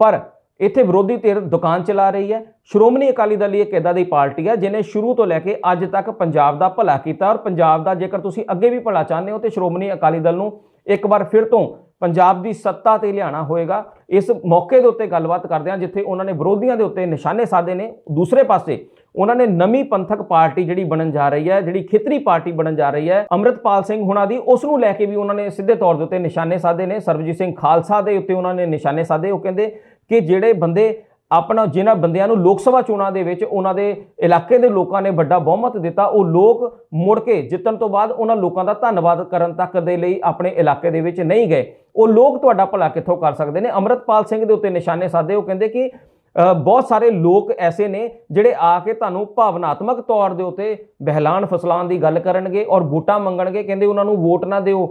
ਪਰ ਇੱਥੇ ਵਿਰੋਧੀ ਧਿਰ ਦੁਕਾਨ ਚਲਾ ਰਹੀ ਹੈ। ਸ਼੍ਰੋਮਣੀ ਅਕਾਲੀ ਦਲ ਇੱਕ ਇਦਾਂ ਦੀ ਪਾਰਟੀ ਹੈ ਜਿਨੇ ਸ਼ੁਰੂ ਤੋਂ ਲੈ ਕੇ ਅੱਜ ਤੱਕ ਪੰਜਾਬ ਦਾ ਭਲਾ ਕੀਤਾ ਔਰ ਪੰਜਾਬ ਦਾ ਜੇਕਰ ਤੁਸੀਂ ਅੱਗੇ ਵੀ ਭਲਾ ਚਾਹੁੰਦੇ ਹੋ ਤੇ ਸ਼੍ਰੋਮਣੀ ਅਕਾਲੀ ਦਲ ਨੂੰ ਇੱਕ ਵਾਰ ਫਿਰ ਤੋਂ ਪੰਜਾਬ ਦੀ ਸੱਤਾ ਤੇ ਲਿਆਣਾ ਹੋਏਗਾ। ਇਸ ਮੌਕੇ ਦੇ ਉੱਤੇ ਗੱਲਬਾਤ ਕਰਦੇ ਹਾਂ, ਜਿੱਥੇ ਉਹਨਾਂ ਨੇ ਵਿਰੋਧੀਆਂ ਦੇ ਉੱਤੇ ਨਿਸ਼ਾਨੇ ਸਾਧੇ ਨੇ। ਦੂਸਰੇ ਪਾਸੇ ਉਹਨਾਂ ਨੇ ਨਵੀਂ ਪੰਥਕ ਪਾਰਟੀ ਜਿਹੜੀ ਬਣਨ ਜਾ ਰਹੀ ਹੈ, ਜਿਹੜੀ ਖੇਤਰੀ ਪਾਰਟੀ ਬਣਨ ਜਾ ਰਹੀ ਹੈ, ਅੰਮ੍ਰਿਤਪਾਲ ਸਿੰਘ ਹੁਣਾਂ ਦੀ, ਉਸ ਨੂੰ ਲੈ ਕੇ ਵੀ ਉਹਨਾਂ ਨੇ ਸਿੱਧੇ ਤੌਰ ਦੇ ਉੱਤੇ ਨਿਸ਼ਾਨੇ ਸਾਧੇ ਨੇ। ਸਰਬਜੀਤ ਸਿੰਘ ਖਾਲਸਾ ਦੇ ਉੱਤੇ ਉਹਨਾਂ ਨੇ ਨਿਸ਼ਾਨੇ ਸਾਧੇ। ਉਹ ਕਹਿੰਦੇ ਕਿ ਜਿਹੜੇ ਬੰਦੇ ਆਪਣਾ, ਜਿਨ੍ਹਾਂ ਬੰਦਿਆਂ ਨੂੰ ਲੋਕ ਸਭਾ ਚੋਣਾਂ ਦੇ ਵਿੱਚ ਉਹਨਾਂ ਦੇ ਇਲਾਕੇ ਦੇ ਲੋਕਾਂ ਨੇ ਵੱਡਾ ਬਹੁਮਤ ਦਿੱਤਾ, ਉਹ ਲੋਕ ਮੁੜ ਕੇ ਜਿੱਤਣ ਤੋਂ ਬਾਅਦ ਉਹਨਾਂ ਲੋਕਾਂ ਦਾ ਧੰਨਵਾਦ ਕਰਨ ਤੱਕ ਦੇ ਲਈ ਆਪਣੇ ਇਲਾਕੇ ਦੇ ਵਿੱਚ ਨਹੀਂ ਗਏ। ਉਹ ਲੋਕ ਤੁਹਾਡਾ ਭਲਾ ਕਿੱਥੋਂ ਕਰ ਸਕਦੇ ਨੇ? ਅੰਮ੍ਰਿਤਪਾਲ ਸਿੰਘ ਦੇ ਉੱਤੇ ਨਿਸ਼ਾਨੇ ਸਾਧੇ। ਉਹ ਕਹਿੰਦੇ ਕਿ ਬਹੁਤ ਸਾਰੇ ਲੋਕ ਐਸੇ ਨੇ ਜਿਹੜੇ ਆ ਕੇ ਤੁਹਾਨੂੰ ਭਾਵਨਾਤਮਕ ਤੌਰ ਦੇ ਉੱਤੇ ਬਹਿਲਾਨ ਫਸਲਾਨ ਦੀ ਗੱਲ ਕਰਨਗੇ ਔਰ ਵੋਟਾਂ ਮੰਗਣਗੇ, ਕਹਿੰਦੇ ਉਹਨਾਂ ਨੂੰ ਵੋਟ ਨਾ ਦਿਓ।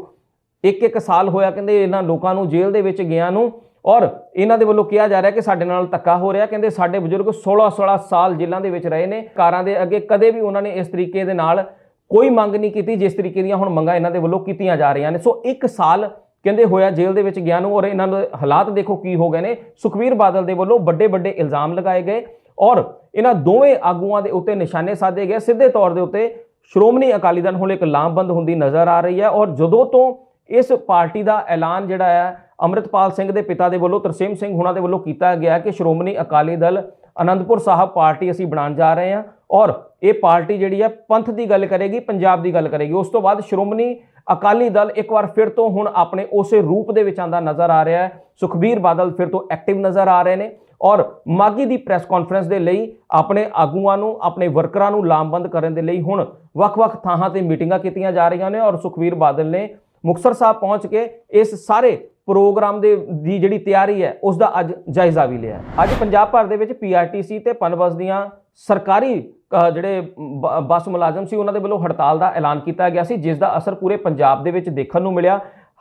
ਇੱਕ ਇੱਕ ਸਾਲ ਹੋਇਆ ਕਹਿੰਦੇ ਇਹਨਾਂ ਲੋਕਾਂ ਨੂੰ ਜੇਲ੍ਹ ਦੇ ਵਿੱਚ ਗਿਆ ਨੂੰ ਔਰ ਇਹਨਾਂ ਦੇ ਵੱਲੋਂ ਕਿਹਾ ਜਾ ਰਿਹਾ ਕਿ ਸਾਡੇ ਨਾਲ ਧੱਕਾ ਹੋ ਰਿਹਾ, ਕਹਿੰਦੇ ਸਾਡੇ ਬਜ਼ੁਰਗ 16 16 ਸਾਲ ਜੇਲ੍ਹਾਂ ਦੇ ਵਿੱਚ ਰਹੇ ਨੇ, ਕਾਰਾਂ ਦੇ ਅੱਗੇ ਕਦੇ ਵੀ ਉਹਨਾਂ ਨੇ ਇਸ ਤਰੀਕੇ ਦੇ ਨਾਲ ਕੋਈ ਮੰਗ ਨਹੀਂ ਕੀਤੀ, ਜਿਸ ਤਰੀਕੇ ਦੀਆਂ ਹੁਣ ਮੰਗਾਂ ਇਹਨਾਂ ਦੇ ਵੱਲੋਂ ਕੀਤੀਆਂ ਜਾ ਰਹੀਆਂ ਨੇ। ਸੋ ਇੱਕ ਸਾਲ ਕਹਿੰਦੇ ਹੋਇਆ ਜੇਲ੍ਹ ਦੇ ਵਿੱਚ ਗਿਆ ਨੂੰ ਔਰ ਇਹਨਾਂ ਦੇ ਹਾਲਾਤ ਦੇਖੋ ਕੀ ਹੋ ਗਏ ਨੇ। ਸੁਖਵੀਰ ਬਾਦਲ ਦੇ ਵੱਲੋਂ ਵੱਡੇ ਵੱਡੇ ਇਲਜ਼ਾਮ ਲਗਾਏ ਗਏ ਔਰ ਇਹਨਾਂ ਦੋਵੇਂ ਆਗੂਆਂ ਦੇ ਉੱਤੇ ਨਿਸ਼ਾਨੇ ਸਾਧੇ ਗਏ। ਸਿੱਧੇ ਤੌਰ ਦੇ ਉੱਤੇ ਸ਼੍ਰੋਮਣੀ ਅਕਾਲੀ ਦਲ ਹੁਣ ਇੱਕ ਲਾਮਬੰਦ ਹੁੰਦੀ ਨਜ਼ਰ ਆ ਰਹੀ ਹੈ ਔਰ ਜਦੋਂ ਤੋਂ ਇਸ ਪਾਰਟੀ ਦਾ ਐਲਾਨ ਜਿਹੜਾ ਹੈ, ਅੰਮ੍ਰਿਤਪਾਲ ਸਿੰਘ ਦੇ ਪਿਤਾ ਦੇ ਵੱਲੋਂ, ਤਰਸੇਮ ਸਿੰਘ ਹੁਣਾਂ ਦੇ ਵੱਲੋਂ ਕੀਤਾ ਗਿਆ ਕਿ ਸ਼੍ਰੋਮਣੀ ਅਕਾਲੀ ਦਲ ਅਨੰਦਪੁਰ ਸਾਹਿਬ ਪਾਰਟੀ ਅਸੀਂ ਬਣਾਉਣ ਜਾ ਰਹੇ ਹਾਂ ਔਰ ਇਹ ਪਾਰਟੀ ਜਿਹੜੀ ਹੈ, ਪੰਥ ਦੀ ਗੱਲ ਕਰੇਗੀ, ਪੰਜਾਬ ਦੀ ਗੱਲ ਕਰੇਗੀ। ਉਸ ਤੋਂ ਬਾਅਦ ਸ਼੍ਰੋਮਣੀ ਅਕਾਲੀ ਦਲ ਇੱਕ ਵਾਰ ਫਿਰ ਤੋਂ ਹੁਣ ਆਪਣੇ ਉਸੇ ਰੂਪ ਦੇ ਵਿੱਚ ਆਂਦਾ ਨਜ਼ਰ ਆ ਰਿਹਾ ਹੈ। ਸੁਖਬੀਰ ਬਾਦਲ ਫਿਰ ਤੋਂ ਐਕਟਿਵ ਨਜ਼ਰ ਆ ਰਹੇ ਨੇ ਔਰ ਮਾਗੀ ਦੀ ਪ੍ਰੈਸ ਕਾਨਫਰੰਸ ਦੇ ਲਈ ਆਪਣੇ ਆਗੂਆਂ ਨੂੰ, ਆਪਣੇ ਵਰਕਰਾਂ ਨੂੰ ਲਾਮਬੰਦ ਕਰਨ ਦੇ ਲਈ ਹੁਣ ਵੱਖ-ਵੱਖ ਥਾਵਾਂ ਤੇ ਮੀਟਿੰਗਾਂ ਕੀਤੀਆਂ ਜਾ ਰਹੀਆਂ ਨੇ ਔਰ ਸੁਖਬੀਰ ਬਾਦਲ ਨੇ ਮੁਕਤਸਰ ਸਾਹਿਬ ਪਹੁੰਚ ਕੇ ਇਸ ਸਾਰੇ ਪ੍ਰੋਗਰਾਮ ਦੇ, ਦੀ ਜਿਹੜੀ ਤਿਆਰੀ ਹੈ, ਉਸ ਦਾ ਅੱਜ ਜਾਇਜ਼ਾ ਵੀ ਲਿਆ ਅੱਜ ਪੰਜਾਬ ਭਰ ਦੇ ਵਿੱਚ ਪੀਆਰਟੀਸੀ ਤੇ ਪਨਬਸ ਦੀਆਂ ਸਰਕਾਰੀ ਅ, ਜਿਹੜੇ ਬ- ਬੱਸ ਮੁਲਾਜ਼ਮ ਸੀ ਉਹਨਾਂ ਦੇ ਵੱਲੋਂ ਹੜਤਾਲ ਦਾ ਐਲਾਨ ਕੀਤਾ ਗਿਆ ਸੀ ਜਿਸ ਦਾ ਅਸਰ ਪੂਰੇ ਪੰਜਾਬ ਦੇ ਵਿੱਚ ਦੇਖਣ ਨੂੰ ਮਿਲਿਆ।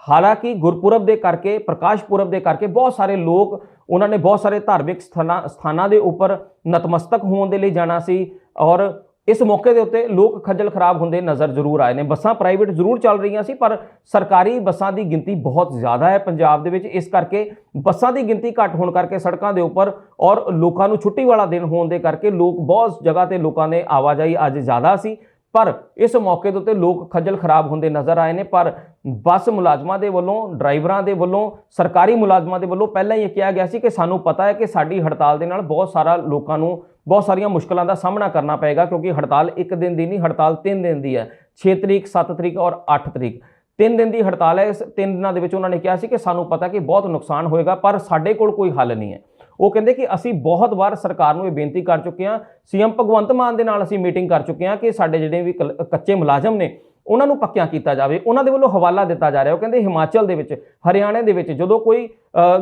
ਹਾਲਾਂਕਿ ਗੁਰਪੁਰਬ ਦੇ ਕਰਕੇ ਪ੍ਰਕਾਸ਼ ਪੁਰਬ ਦੇ ਕਰਕੇ ਬਹੁਤ ਸਾਰੇ ਲੋਕ ਉਹਨਾਂ ਨੇ ਬਹੁਤ ਸਾਰੇ ਧਾਰਮਿਕ ਸਥਾਨਾਂ ਸਥਾਨਾਂ ਦੇ ਉੱਪਰ ਨਤਮਸਤਕ ਹੋਣ ਦੇ ਲਈ ਜਾਣਾ ਸੀ ਔਰ ਇਸ ਮੌਕੇ ਦੇ ਉੱਤੇ ਲੋਕ ਖੱਜਲ ਖਰਾਬ ਹੁੰਦੇ ਨਜ਼ਰ ਜ਼ਰੂਰ ਆਏ ਨੇ। ਬੱਸਾਂ ਪ੍ਰਾਈਵੇਟ ਜ਼ਰੂਰ ਚੱਲ ਰਹੀਆਂ ਸੀ, ਪਰ ਸਰਕਾਰੀ ਬੱਸਾਂ ਦੀ ਗਿਣਤੀ ਬਹੁਤ ਜ਼ਿਆਦਾ ਹੈ ਪੰਜਾਬ ਦੇ ਵਿੱਚ। ਇਸ ਕਰਕੇ ਬੱਸਾਂ ਦੀ ਗਿਣਤੀ ਘੱਟ ਹੋਣ ਕਰਕੇ ਸੜਕਾਂ ਦੇ ਉੱਪਰ ਔਰ ਲੋਕਾਂ ਨੂੰ ਛੁੱਟੀ ਵਾਲਾ ਦਿਨ ਹੋਣ ਦੇ ਕਰਕੇ ਲੋਕ ਬਹੁਤ ਜਗ੍ਹਾ ਤੇ ਲੋਕਾਂ ਨੇ ਆਵਾਜਾਈ ਅੱਜ ਜ਼ਿਆਦਾ ਸੀ। ਪਰ ਇਸ ਮੌਕੇ ਦੇ ਉੱਤੇ ਲੋਕ ਖੱਜਲ ਖਰਾਬ ਹੁੰਦੇ ਨਜ਼ਰ ਆਏ ਨੇ, ਪਰ ਬੱਸ ਮੁਲਾਜ਼ਮਾਂ ਦੇ ਵੱਲੋਂ, ਡਰਾਈਵਰਾਂ ਦੇ ਵੱਲੋਂ, ਸਰਕਾਰੀ ਮੁਲਾਜ਼ਮਾਂ ਦੇ ਵੱਲੋਂ ਪਹਿਲਾਂ ਹੀ ਇਹ ਕਿਹਾ ਗਿਆ ਸੀ ਕਿ ਸਾਨੂੰ ਪਤਾ ਹੈ ਕਿ ਸਾਡੀ ਹੜਤਾਲ ਦੇ ਨਾਲ ਬਹੁਤ ਸਾਰਾ ਲੋਕਾਂ ਨੂੰ ਬਹੁਤ ਸਾਰੀਆਂ ਮੁਸ਼ਕਲਾਂ ਦਾ ਸਾਹਮਣਾ ਕਰਨਾ ਪਏਗਾ, ਕਿਉਂਕਿ ਹੜਤਾਲ ਇੱਕ ਦਿਨ ਦੀ ਨਹੀਂ, ਹੜਤਾਲ 3 ਦਿਨ ਦੀ ਹੈ 6 ਤਰੀਕ 7 ਤਰੀਕ ਔਰ 8 ਤਰੀਕ। ਤਿੰਨ ਦਿਨ ਦੀ ਹੜਤਾਲ ਹੈ, ਇਸ ਤਿੰਨ ਦਿਨਾਂ ਦੇ ਵਿੱਚ ਉਹਨਾਂ ਨੇ ਕਿਹਾ ਸੀ ਕਿ ਸਾਨੂੰ ਪਤਾ ਕਿ ਬਹੁਤ ਨੁਕਸਾਨ ਹੋਏਗਾ, ਪਰ ਸਾਡੇ ਕੋਲ ਕੋਈ ਹੱਲ ਨਹੀਂ ਹੈ। ਉਹ ਕਹਿੰਦੇ ਕਿ ਅਸੀਂ ਬਹੁਤ ਵਾਰ ਸਰਕਾਰ ਨੂੰ ਇਹ ਬੇਨਤੀ ਕਰ ਚੁੱਕੇ ਹਾਂ, ਸੀਐਮ ਭਗਵੰਤ ਮਾਨ ਦੇ ਨਾਲ ਅਸੀਂ ਮੀਟਿੰਗ ਕਰ ਚੁੱਕੇ ਹਾਂ ਕਿ ਸਾਡੇ ਜਿਹੜੇ ਵੀ ਕਲ- ਕੱਚੇ ਮੁਲਾਜ਼ਮ ਨੇ, ਉਹਨਾਂ ਨੂੰ ਪੱਕਿਆਂ ਕੀਤਾ ਜਾਵੇ, ਉਹਨਾਂ ਦੇ ਵੱਲੋਂ ਹਵਾਲਾ ਦਿੱਤਾ ਜਾ ਰਿਹਾ, ਉਹ ਕਹਿੰਦੇ ਹਿਮਾਚਲ ਦੇ ਵਿੱਚ, ਹਰਿਆਣੇ ਦੇ ਵਿੱਚ, ਜਦੋਂ ਕੋਈ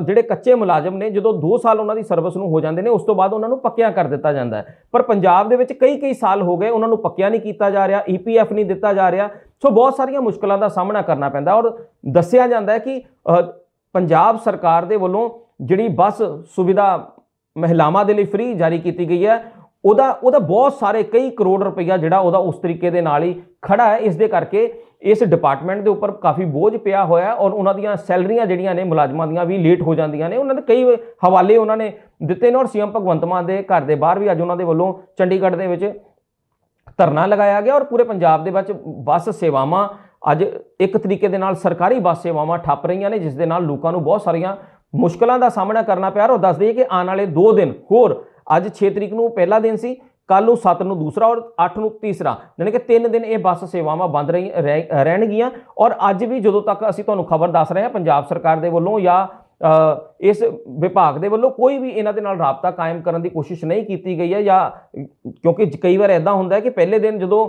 ਜਿਹੜੇ ਕੱਚੇ ਮੁਲਾਜ਼ਮ ਨੇ, ਜਦੋਂ 2 ਸਾਲ ਉਹਨਾਂ ਦੀ ਸਰਵਿਸ ਨੂੰ ਹੋ ਜਾਂਦੇ ਨੇ, ਉਸ ਤੋਂ ਬਾਅਦ ਉਹਨਾਂ ਨੂੰ ਪੱਕਿਆਂ ਕਰ ਦਿੱਤਾ ਜਾਂਦਾ ਹੈ। ਪਰ ਪੰਜਾਬ ਦੇ ਵਿੱਚ ਕਈ ਕਈ ਸਾਲ ਹੋ ਗਏ, ਉਹਨਾਂ ਨੂੰ ਪੱਕਿਆਂ ਨਹੀਂ ਕੀਤਾ ਜਾ ਰਿਹਾ ਈਪੀਐਫ ਨਹੀਂ ਦਿੱਤਾ ਜਾ ਰਿਹਾ, ਸੋ ਬਹੁਤ ਸਾਰੀਆਂ ਮੁਸ਼ਕਲਾਂ ਦਾ ਸਾਹਮਣਾ ਕਰਨਾ ਪੈਂਦਾ ਔਰ ਦੱਸਿਆ ਜਾਂਦਾ ਹੈ ਕਿ ਪੰਜਾਬ ਸਰਕਾਰ ਦੇ ਵੱਲੋਂ ਜਿਹੜੀ ਬੱਸ ਸੁਵਿਧਾ ਮਹਿਲਾਵਾਂ ਦੇ ਲਈ ਫ੍ਰੀ ਜਾਰੀ ਕੀਤੀ ਗਈ ਹੈ, ਉਹਦਾ ਉਹਦਾ ਬਹੁਤ ਸਾਰੇ ਕਈ ਕਰੋੜ ਰੁਪਈਆ ਜਿਹੜਾ ਉਹਦਾ ਉਸ ਤਰੀਕੇ ਦੇ ਨਾਲ ਹੀ ਖੜਾ ਹੈ। ਇਸ ਦੇ ਕਰਕੇ ਇਸ ਡਿਪਾਰਟਮੈਂਟ ਦੇ ਉੱਪਰ ਕਾਫੀ ਬੋਝ ਪਿਆ ਹੋਇਆ ਔਰ ਉਹਨਾਂ ਦੀਆਂ ਸੈਲਰੀਆਂ ਜਿਹੜੀਆਂ ਨੇ ਮੁਲਾਜ਼ਮਾਂ ਦੀਆਂ ਵੀ ਲੇਟ ਹੋ ਜਾਂਦੀਆਂ ਨੇ। ਉਹਨਾਂ ਦੇ ਕਈ ਹਵਾਲੇ ਉਹਨਾਂ ਨੇ ਦਿੱਤੇ ਨੇ ਔਰ ਸੀਐਮ ਭਗਵੰਤ ਮਾਨ ਦੇ ਘਰ ਦੇ ਬਾਹਰ ਵੀ ਅੱਜ ਉਹਨਾਂ ਦੇ ਵੱਲੋਂ ਚੰਡੀਗੜ੍ਹ ਦੇ ਵਿੱਚ ਧਰਨਾ ਲਗਾਇਆ ਗਿਆ ਔਰ ਪੂਰੇ ਪੰਜਾਬ ਦੇ ਵਿੱਚ ਬੱਸ ਸੇਵਾਵਾਂ ਅੱਜ ਇੱਕ ਤਰੀਕੇ ਦੇ ਨਾਲ ਸਰਕਾਰੀ ਬੱਸ ਸੇਵਾਵਾਂ ਠੱਪ ਰਹੀਆਂ ਨੇ, ਜਿਸ ਦੇ ਨਾਲ ਲੋਕਾਂ ਨੂੰ ਬਹੁਤ ਸਾਰੀਆਂ ਮੁਸ਼ਕਲਾਂ ਦਾ ਸਾਹਮਣਾ ਕਰਨਾ ਪਿਆ ਔਰ ਦੱਸ ਦਈਏ ਕਿ ਆਉਣ ਵਾਲੇ 2 ਦਿਨ, ਹੋਰ ਅੱਜ 6 ਤਰੀਕ ਨੂੰ ਪਹਿਲਾ ਦਿਨ ਸੀ ਕੱਲ ਨੂੰ 7 ਨੂੰ ਦੂਸਰਾ ਔਰ 8 ਨੂੰ ਤੀਸਰਾ, ਯਾਨੀ ਕਿ 3 ਦਿਨ ਇਹ ਬੱਸ ਸੇਵਾਵਾਂ ਬੰਦ ਰਹੀ, ਰਹਿ- ਰਹਿਣਗੀਆਂ ਔਰ ਅੱਜ ਵੀ ਜਦੋਂ ਤੱਕ ਅਸੀਂ ਤੁਹਾਨੂੰ ਖਬਰ ਦੱਸ ਰਹੇ ਹਾਂ, ਪੰਜਾਬ ਸਰਕਾਰ ਦੇ ਵੱਲੋਂ ਜਾਂ ਇਸ ਵਿਭਾਗ ਦੇ ਵੱਲੋਂ ਕੋਈ ਵੀ ਇਹਨਾਂ ਦੇ ਨਾਲ ਰਾਬਤਾ ਕਾਇਮ ਕਰਨ ਦੀ ਕੋਸ਼ਿਸ਼ ਨਹੀਂ ਕੀਤੀ ਗਈ ਹੈ ਜਾਂ, ਕਿਉਂਕਿ ਕਈ ਵਾਰ ਐਦਾਂ ਹੁੰਦਾ ਹੈ ਕਿ ਪਹਿਲੇ ਦਿਨ ਜਦੋਂ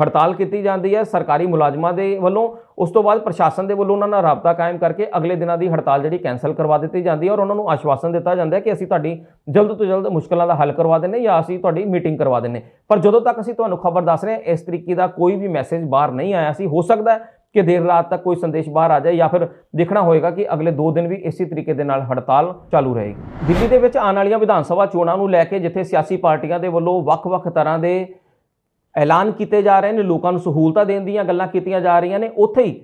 ਹੜਤਾਲ ਕੀਤੀ ਜਾਂਦੀ ਹੈ, ਸਰਕਾਰੀ ਮੁਲਾਜ਼ਮਾਂ ਦੇ ਵੱਲੋਂ। ਉਸ ਤੋਂ ਬਾਅਦ ਪ੍ਰਸ਼ਾਸਨ ਦੇ ਵੱਲੋਂ ਉਹਨਾਂ ਨਾਲ ਰਾਬਤਾ ਕਾਇਮ ਕਰਕੇ ਅਗਲੇ ਦਿਨਾਂ ਦੀ ਹੜਤਾਲ ਜਿਹੜੀ ਕੈਨਸਲ ਕਰਵਾ ਦਿੱਤੀ ਜਾਂਦੀ ਹੈ ਔਰ ਉਹਨਾਂ ਨੂੰ ਆਸ਼ਵਾਸਨ ਦਿੱਤਾ ਜਾਂਦਾ ਹੈ ਕਿ ਅਸੀਂ ਤੁਹਾਡੀ ਜਲਦ ਤੋਂ ਜਲਦ ਮੁਸ਼ਕਲਾਂ ਦਾ ਹੱਲ ਕਰਵਾ ਦਿੰਨੇ ਜਾਂ ਅਸੀਂ ਤੁਹਾਡੀ ਮੀਟਿੰਗ ਕਰਵਾ ਦਿੰਨੇ ਪਰ ਜਦੋਂ ਤੱਕ ਅਸੀਂ ਤੁਹਾਨੂੰ ਖਬਰ ਦੱਸ ਰਹੇ ਹਾਂ, ਇਸ ਤਰੀਕੇ ਦਾ ਕੋਈ ਵੀ ਮੈਸੇਜ ਬਾਹਰ ਨਹੀਂ ਆਇਆ। ਸੀ ਹੋ ਸਕਦਾ ਹੈ ਕਿ ਦੇਰ ਰਾਤ ਤੱਕ ਕੋਈ ਸੰਦੇਸ਼ ਬਾਹਰ ਆ ਜਾਏ ਜਾਂ ਫਿਰ ਦੇਖਣਾ ਹੋਏਗਾ ਕਿ ਅਗਲੇ 2 ਦਿਨ ਵੀ ਇਸੇ ਤਰੀਕੇ ਦੇ ਨਾਲ ਹੜਤਾਲ ਚਾਲੂ ਰਹੇਗੀ। ਦਿੱਲੀ ਦੇ ਵਿੱਚ ਆਉਣ ਵਾਲੀਆਂ ਵਿਧਾਨ ਸਭਾ ਚੋਣਾਂ ਨੂੰ ਲੈ ਕੇ ਜਿੱਥੇ ਸਿਆਸੀ ਪਾਰਟੀਆਂ ਦੇ ਵੱਲੋਂ ਵੱਖ-ਵੱਖ ਤਰ੍ਹਾਂ ਦੇ ਐਲਾਨ ਕੀਤੇ ਜਾ ਰਹੇ ਨੇ, ਲੋਕਾਂ ਨੂੰ ਸਹੂਲਤਾਂ ਦੇਣ ਦੀਆਂ ਗੱਲਾਂ ਕੀਤੀਆਂ ਜਾ ਰਹੀਆਂ ਨੇ। ਉੱਥੇ ਹੀ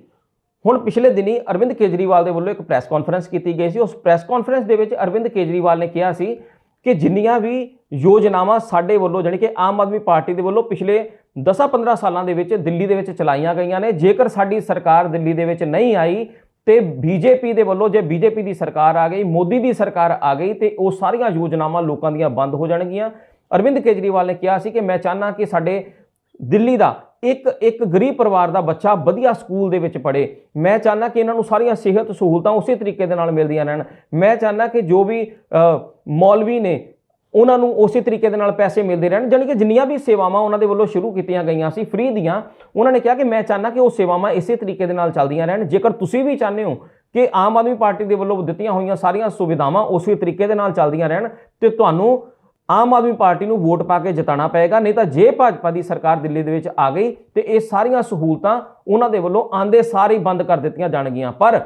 ਹੁਣ ਪਿਛਲੇ ਦਿਨੀ ਅਰਵਿੰਦ ਕੇਜਰੀਵਾਲ ਦੇ ਵੱਲੋਂ ਇੱਕ ਪ੍ਰੈਸ ਕਾਨਫਰੰਸ ਕੀਤੀ ਗਈ ਸੀ। ਉਸ ਪ੍ਰੈਸ ਕਾਨਫਰੰਸ ਦੇ ਵਿੱਚ ਅਰਵਿੰਦ ਕੇਜਰੀਵਾਲ ਨੇ ਕਿਹਾ ਸੀ ਕਿ ਜਿੰਨੀਆਂ ਵੀ ਯੋਜਨਾਵਾਂ ਸਾਡੇ ਵੱਲੋਂ ਜਾਣੀ ਕਿ ਆਮ ਆਦਮੀ ਪਾਰਟੀ ਦੇ ਵੱਲੋਂ ਪਿਛਲੇ 10-15 ਸਾਲਾਂ ਦੇ ਵਿੱਚ ਦਿੱਲੀ ਦੇ ਵਿੱਚ ਚਲਾਈਆਂ ਗਈਆਂ ਨੇ। ਜੇਕਰ ਸਾਡੀ ਸਰਕਾਰ ਦਿੱਲੀ ਦੇ ਵਿੱਚ ਨਹੀਂ ਆਈ ਤੇ ਬੀਜੇਪੀ ਦੇ ਵੱਲੋਂ ਜੇ ਬੀਜੇਪੀ ਦੀ ਸਰਕਾਰ ਆ ਗਈ, ਮੋਦੀ ਦੀ ਸਰਕਾਰ ਆ ਗਈ ਤੇ ਉਹ ਸਾਰੀਆਂ ਯੋਜਨਾਵਾਂ ਲੋਕਾਂ ਦੀਆਂ ਬੰਦ ਹੋ ਜਾਣਗੀਆਂ। ਅਰਵਿੰਦ ਕੇਜਰੀਵਾਲ ਨੇ ਕਿਹਾ ਸੀ ਕਿ ਮੈਂ ਚਾਹਨਾ ਕਿ ਸਾਡੇ ਦਿੱਲੀ ਦਾ ਇੱਕ ਇੱਕ ਗਰੀਬ ਪਰਿਵਾਰ ਦਾ ਬੱਚਾ ਵਧੀਆ ਸਕੂਲ ਦੇ ਵਿੱਚ ਪੜ੍ਹੇ। ਮੈਂ ਚਾਹਨਾ ਕਿ ਇਹਨਾਂ ਨੂੰ ਸਾਰੀਆਂ ਸਿਹਤ ਸਹੂਲਤਾਂ ਉਸੇ ਤਰੀਕੇ ਦੇ ਨਾਲ ਮਿਲਦੀਆਂ ਰਹਿਣ। ਮੈਂ ਚਾਹਨਾ ਕਿ ਜੋ ਵੀ ਮੌਲਵੀ ਨੇ ਉਹਨਾਂ ਨੂੰ ਉਸੇ ਤਰੀਕੇ ਦੇ ਨਾਲ ਪੈਸੇ ਮਿਲਦੇ ਰਹਿਣ। ਜਾਣੀ ਕਿ ਜਿੰਨੀਆਂ ਵੀ ਸੇਵਾਵਾਂ ਉਹਨਾਂ ਦੇ ਵੱਲੋਂ ਸ਼ੁਰੂ ਕੀਤੀਆਂ ਗਈਆਂ ਸੀ, ਫ੍ਰੀ ਦੀਆਂ, ਉਹਨਾਂ ਨੇ ਕਿਹਾ ਕਿ ਮੈਂ ਚਾਹਨਾ ਕਿ ਉਹ ਸੇਵਾਵਾਂ ਇਸੇ ਤਰੀਕੇ ਦੇ ਨਾਲ ਚੱਲਦੀਆਂ ਰਹਿਣ। ਜੇਕਰ ਤੁਸੀਂ ਵੀ ਚਾਹੁੰਦੇ ਹੋ ਕਿ ਆਮ ਆਦਮੀ ਪਾਰਟੀ ਦੇ ਵੱਲੋਂ ਦਿੱਤੀਆਂ ਹੋਈਆਂ ਸਾਰੀਆਂ ਸੁਵਿਧਾਵਾਂ ਉਸੇ ਤਰੀਕੇ ਦੇ ਨਾਲ ਚੱਲਦੀਆਂ ਰਹਿਣ ਤੇ ਤੁਹਾਨੂੰ ਆਮ ਆਦਮੀ ਪਾਰਟੀ ਨੂੰ ਵੋਟ ਪਾ ਕੇ ਜਿਤਾਉਣਾ ਪਏਗਾ, ਨਹੀਂ ਤਾਂ ਜੇ ਭਾਜਪਾ ਦੀ ਸਰਕਾਰ ਦਿੱਲੀ ਦੇ ਵਿੱਚ ਆ ਗਈ ਤੇ ਇਹ ਸਾਰੀਆਂ ਸਹੂਲਤਾਂ ਉਹਨਾਂ ਦੇ ਵੱਲੋਂ ਆਂਦੇ ਸਾਰੇ ਹੀ ਬੰਦ ਕਰ ਦਿੱਤੀਆਂ ਜਾਣਗੀਆਂ। ਪਰ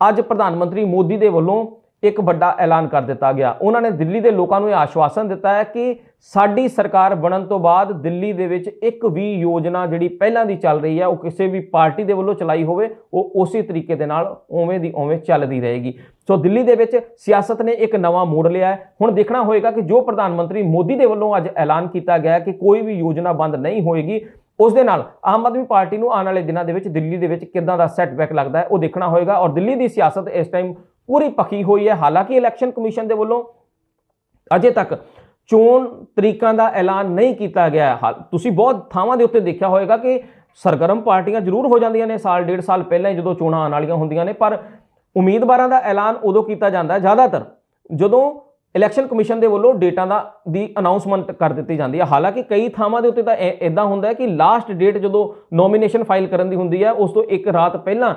ਅੱਜ ਪ੍ਰਧਾਨ ਮੰਤਰੀ ਮੋਦੀ ਦੇ ਵੱਲੋਂ ਇੱਕ ਵੱਡਾ ਐਲਾਨ ਕਰ ਦਿੱਤਾ ਗਿਆ। ਉਹਨਾਂ ਨੇ ਦਿੱਲੀ ਦੇ ਲੋਕਾਂ ਨੂੰ ਇਹ ਆਸ਼ਵਾਸਨ ਦਿੱਤਾ ਹੈ ਕਿ ਸਾਡੀ ਸਰਕਾਰ ਬਣਨ ਤੋਂ ਬਾਅਦ ਦਿੱਲੀ ਦੇ ਵਿੱਚ ਇੱਕ ਵੀ ਯੋਜਨਾ ਜਿਹੜੀ ਪਹਿਲਾਂ ਦੀ ਚੱਲ ਰਹੀ ਹੈ ਉਹ ਕਿਸੇ ਵੀ ਪਾਰਟੀ ਦੇ ਵੱਲੋਂ ਚਲਾਈ ਹੋਵੇ, ਉਹ ਉਸੇ ਤਰੀਕੇ ਦੇ ਨਾਲ ਉਵੇਂ ਦੀ ਉਵੇਂ ਚੱਲਦੀ ਰਹੇਗੀ। ਸੋ ਦਿੱਲੀ ਦੇ ਵਿੱਚ ਸਿਆਸਤ ਨੇ ਇੱਕ ਨਵਾਂ ਮੋੜ ਲਿਆ ਹੈ। ਹੁਣ ਦੇਖਣਾ ਹੋਏਗਾ ਕਿ ਜੋ ਪ੍ਰਧਾਨ ਮੰਤਰੀ ਮੋਦੀ ਦੇ ਵੱਲੋਂ ਅੱਜ ਐਲਾਨ ਕੀਤਾ ਗਿਆ ਕਿ ਕੋਈ ਵੀ ਯੋਜਨਾ ਬੰਦ ਨਹੀਂ ਹੋਏਗੀ, ਉਸ ਦੇ ਨਾਲ ਆਮ ਆਦਮੀ ਪਾਰਟੀ ਨੂੰ ਆਉਣ ਵਾਲੇ ਦਿਨਾਂ ਦੇ ਵਿੱਚ ਦਿੱਲੀ ਦੇ ਵਿੱਚ ਕਿੱਦਾਂ ਦਾ ਸੈਟਬੈਕ ਲੱਗਦਾ ਹੈ, ਉਹ ਦੇਖਣਾ ਹੋਏਗਾ। ਔਰ ਦਿੱਲੀ ਦੀ ਸਿਆਸਤ ਇਸ ਟਾਈਮ ਪੂਰੀ ਪੱਕੀ ਹੋਈ ਹੈ। ਹਾਲਾਂਕਿ ਇਲੈਕਸ਼ਨ ਕਮਿਸ਼ਨ ਦੇ ਵੱਲੋਂ ਅਜੇ ਤੱਕ ਚੋਣ ਤਰੀਕਾਂ ਦਾ ਐਲਾਨ ਨਹੀਂ ਕੀਤਾ ਗਿਆ ਹੈ। ਹਾਲ- ਤੁਸੀਂ ਬਹੁਤ ਥਾਵਾਂ ਦੇ ਉੱਤੇ ਦੇਖਿਆ ਹੋਵੇਗਾ ਕਿ ਸਰਗਰਮ ਪਾਰਟੀਆਂ ਜ਼ਰੂਰ ਹੋ ਜਾਂਦੀਆਂ ਨੇ, ਸਾਲ ਡੇਢ ਸਾਲ ਪਹਿਲਾਂ ਹੀ ਜਦੋਂ ਚੋਣਾਂ ਆਉਣ ਵਾਲੀਆਂ ਹੁੰਦੀਆਂ ਨੇ, ਪਰ ਉਮੀਦਵਾਰਾਂ ਦਾ ਐਲਾਨ ਉਦੋਂ ਕੀਤਾ ਜਾਂਦਾ ਹੈ ਜ਼ਿਆਦਾਤਰ ਜਦੋਂ ਇਲੈਕਸ਼ਨ ਕਮਿਸ਼ਨ ਦੇ ਵੱਲੋਂ ਡੇਟਾ ਦਾ, ਦੀ ਅਨਾਉਂਸਮੈਂਟ ਕਰ ਦਿੱਤੀ ਜਾਂਦੀ ਹੈ ਹਾਲਾਂਕਿ ਕਈ ਥਾਵਾਂ ਦੇ ਉੱਤੇ ਤਾਂ ਇਦਾਂ ਹੁੰਦਾ ਹੈ ਕਿ ਲਾਸਟ ਡੇਟ ਜਦੋਂ ਨੋਮੀਨੇਸ਼ਨ ਫਾਈਲ ਕਰਨ ਦੀ ਹੁੰਦੀ ਹੈ, ਉਸ ਤੋਂ ਇੱਕ ਰਾਤ ਪਹਿਲਾਂ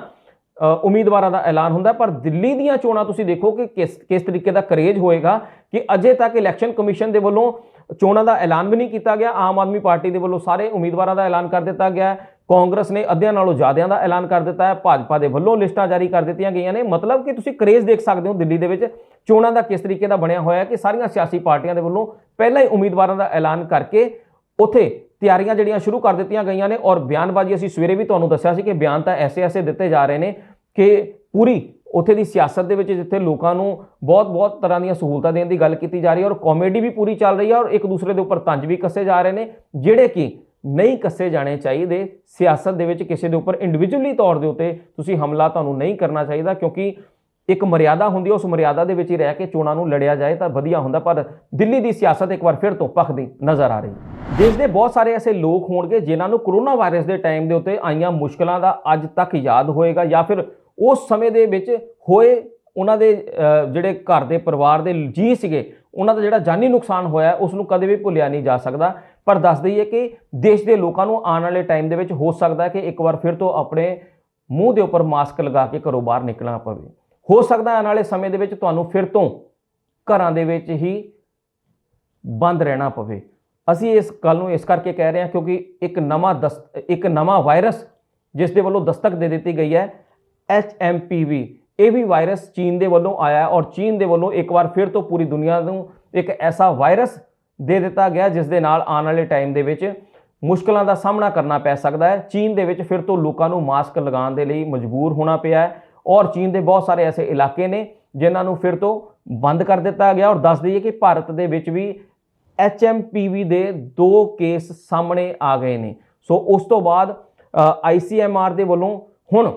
ਉਮੀਦਵਾਰਾਂ ਦਾ ਐਲਾਨ ਹੁੰਦਾ ਪਰ ਦਿੱਲੀ ਦੀਆਂ ਚੋਣਾਂ ਤੁਸੀਂ ਦੇਖੋ ਕਿ ਕਿਸ ਕਿਸ ਤਰੀਕੇ ਦਾ ਕਰੇਜ ਹੋਏਗਾ ਕਿ ਅਜੇ ਤੱਕ ਇਲੈਕਸ਼ਨ ਕਮਿਸ਼ਨ ਦੇ ਵੱਲੋਂ ਚੋਣਾਂ ਦਾ ਐਲਾਨ ਵੀ ਨਹੀਂ ਕੀਤਾ ਗਿਆ। ਆਮ ਆਦਮੀ ਪਾਰਟੀ ਦੇ ਵੱਲੋਂ ਸਾਰੇ ਉਮੀਦਵਾਰਾਂ ਦਾ ਐਲਾਨ ਕਰ ਦਿੱਤਾ ਗਿਆ ਕਾਂਗਰਸ ਨੇ ਅੱਧਿਆਂ ਨਾਲੋਂ ਜ਼ਿਆਦਿਆਂ ਦਾ ਐਲਾਨ ਕਰ ਦਿੱਤਾ ਹੈ। ਭਾਜਪਾ ਦੇ ਵੱਲੋਂ ਲਿਸਟਾਂ ਜਾਰੀ ਕਰ ਦਿੱਤੀਆਂ ਗਈਆਂ ਨੇ। ਮਤਲਬ ਕਿ ਤੁਸੀਂ ਕਰੇਜ ਦੇਖ ਸਕਦੇ ਹੋ ਦਿੱਲੀ ਦੇ ਵਿੱਚ ਚੋਣਾਂ ਦਾ ਕਿਸ ਤਰੀਕੇ ਦਾ ਬਣਿਆ ਹੋਇਆ ਹੈ ਕਿ ਸਾਰੀਆਂ ਸਿਆਸੀ ਪਾਰਟੀਆਂ ਦੇ ਵੱਲੋਂ ਪਹਿਲਾਂ ਹੀ ਉਮੀਦਵਾਰਾਂ ਦਾ ਐਲਾਨ ਕਰਕੇ ਉੱਥੇ ਤਿਆਰੀਆਂ ਜਿਹੜੀਆਂ ਸ਼ੁਰੂ ਕਰ ਦਿੱਤੀਆਂ ਗਈਆਂ ਨੇ ਔਰ ਬਿਆਨਬਾਜ਼ੀ ਅਸੀਂ ਸਵੇਰੇ ਵੀ ਤੁਹਾਨੂੰ ਦੱਸਿਆ ਸੀ ਕਿ ਬਿਆਨ ਤਾਂ ਐਸੇ ਐਸੇ ਦਿੱਤੇ ਜਾ ਰਹੇ ਨੇ ਕਿ ਪੂਰੀ ਉੱਥੇ ਦੀ ਸਿਆਸਤ ਦੇ ਵਿੱਚ ਜਿੱਥੇ ਲੋਕਾਂ ਨੂੰ ਬਹੁਤ-ਬਹੁਤ ਤਰ੍ਹਾਂ ਦੀਆਂ ਸਹੂਲਤਾਂ ਦੇਣ ਦੀ ਗੱਲ ਕੀਤੀ ਜਾ ਰਹੀ ਹੈ ਔਰ ਕਾਮੇਡੀ ਵੀ ਪੂਰੀ ਚੱਲ ਰਹੀ ਹੈ ਔਰ ਇੱਕ ਦੂਸਰੇ ਦੇ ਉੱਪਰ ਤੰਜ ਵੀ ਕੱਸੇ ਜਾ ਰਹੇ ਨੇ, ਜਿਹੜੇ ਕਿ ਨਹੀਂ ਕੱਸੇ ਜਾਣੇ ਚਾਹੀਦੇ ਸਿਆਸਤ ਦੇ ਵਿੱਚ ਕਿਸੇ ਦੇ ਉੱਪਰ ਇੰਡੀਵਿਜੂਅਲੀ ਤੌਰ ਦੇ ਉੱਤੇ ਤੁਸੀਂ ਹਮਲਾ ਤੁਹਾਨੂੰ ਨਹੀਂ ਕਰਨਾ ਚਾਹੀਦਾ ਕਿਉਂਕਿ ਇੱਕ ਮਰਿਆਦਾ ਹੁੰਦੀ ਉਸ ਮਰਿਆਦਾ ਦੇ ਵਿੱਚ ਹੀ ਰਹਿ ਕੇ ਚੋਣਾਂ ਨੂੰ ਲੜਿਆ ਜਾਏ ਤਾਂ ਵਧੀਆ ਹੁੰਦਾ, ਪਰ ਦਿੱਲੀ ਦੀ ਸਿਆਸਤ ਇੱਕ ਵਾਰ ਫਿਰ ਤੋਂ ਭਖਦੀ ਨਜ਼ਰ ਆ ਰਹੀ ਦੇਸ਼ ਦੇ ਬਹੁਤ ਸਾਰੇ ਐਸੇ ਲੋਕ ਹੋਣਗੇ ਜਿਨ੍ਹਾਂ ਨੂੰ ਕਰੋਨਾ ਵਾਇਰਸ ਦੇ ਟਾਈਮ ਦੇ ਉੱਤੇ ਆਈਆਂ ਮੁਸ਼ਕਲਾਂ ਦਾ ਅੱਜ ਤੱਕ ਯਾਦ ਹੋਏਗਾ ਜਾਂ ਫਿਰ ਉਸ ਸਮੇਂ ਦੇ ਵਿੱਚ ਹੋਏ ਉਹਨਾਂ ਦੇ ਜਿਹੜੇ ਘਰ ਦੇ ਪਰਿਵਾਰ ਦੇ ਜੀ ਸੀਗੇ, ਉਹਨਾਂ ਦਾ ਜਿਹੜਾ ਜਾਨੀ ਨੁਕਸਾਨ ਹੋਇਆ, ਉਸ ਨੂੰ ਕਦੇ ਵੀ ਭੁੱਲਿਆ ਨਹੀਂ ਜਾ ਸਕਦਾ। ਪਰ ਦੱਸ ਦਈਏ ਕਿ ਦੇਸ਼ ਦੇ ਲੋਕਾਂ ਨੂੰ ਆਉਣ ਵਾਲੇ ਟਾਈਮ ਦੇ ਵਿੱਚ ਹੋ ਸਕਦਾ ਕਿ ਇੱਕ ਵਾਰ ਫਿਰ ਤੋਂ ਆਪਣੇ ਮੂੰਹ ਦੇ ਉੱਪਰ ਮਾਸਕ ਲਗਾ ਕੇ ਘਰੋਂ ਬਾਹਰ ਨਿਕਲਣਾ ਪਵੇ। ਹੋ ਸਕਦਾ ਆਉਣ ਵਾਲੇ ਸਮੇਂ ਦੇ ਵਿੱਚ ਤੁਹਾਨੂੰ ਫਿਰ ਤੋਂ ਘਰਾਂ ਦੇ ਵਿੱਚ ਹੀ ਬੰਦ ਰਹਿਣਾ ਪਵੇ। ਅਸੀਂ ਇਸ ਗੱਲ ਨੂੰ ਇਸ ਕਰਕੇ ਕਹਿ ਰਹੇ ਹਾਂ ਕਿਉਂਕਿ ਇੱਕ ਨਵਾਂ ਦਸ, ਇੱਕ ਨਵਾਂ ਵਾਇਰਸ ਜਿਸ ਦੇ ਵੱਲੋਂ ਦਸਤਕ ਦੇ ਦਿੱਤੀ ਗਈ ਹੈ HMPV ਇਹ ਵੀ ਵਾਇਰਸ ਚੀਨ ਦੇ ਵੱਲੋਂ ਆਇਆ ਔਰ ਚੀਨ ਦੇ ਵੱਲੋਂ ਇੱਕ ਵਾਰ ਫਿਰ ਤੋਂ ਪੂਰੀ ਦੁਨੀਆ ਨੂੰ ਇੱਕ ਐਸਾ ਵਾਇਰਸ ਦੇ ਦਿੱਤਾ ਗਿਆ ਜਿਸ ਦੇ ਨਾਲ ਆਉਣ ਵਾਲੇ ਟਾਈਮ ਦੇ ਵਿੱਚ ਮੁਸ਼ਕਲਾਂ ਦਾ ਸਾਹਮਣਾ ਕਰਨਾ ਪੈ ਸਕਦਾ ਹੈ। ਚੀਨ ਦੇ ਵਿੱਚ ਫਿਰ ਤੋਂ ਲੋਕਾਂ ਨੂੰ ਮਾਸਕ ਲਗਾਉਣ ਦੇ ਲਈ ਮਜਬੂਰ ਹੋਣਾ ਪਿਆ ਹੈ। ਔਰ ਚੀਨ ਦੇ ਬਹੁਤ ਸਾਰੇ ਐਸੇ ਇਲਾਕੇ ਨੇ ਜਿਨ੍ਹਾਂ ਨੂੰ ਫਿਰ ਤੋਂ ਬੰਦ ਕਰ ਦਿੱਤਾ ਗਿਆ ਔਰ ਦੱਸ ਦਈਏ ਕਿ ਭਾਰਤ ਦੇ ਵਿੱਚ ਵੀ HMPV ਦੇ ਦੋ ਕੇਸ ਸਾਹਮਣੇ ਆ ਗਏ ਨੇ। ਸੋ ਉਸ ਤੋਂ ਬਾਅਦ ICMR ਦੇ ਵੱਲੋਂ ਹੁਣ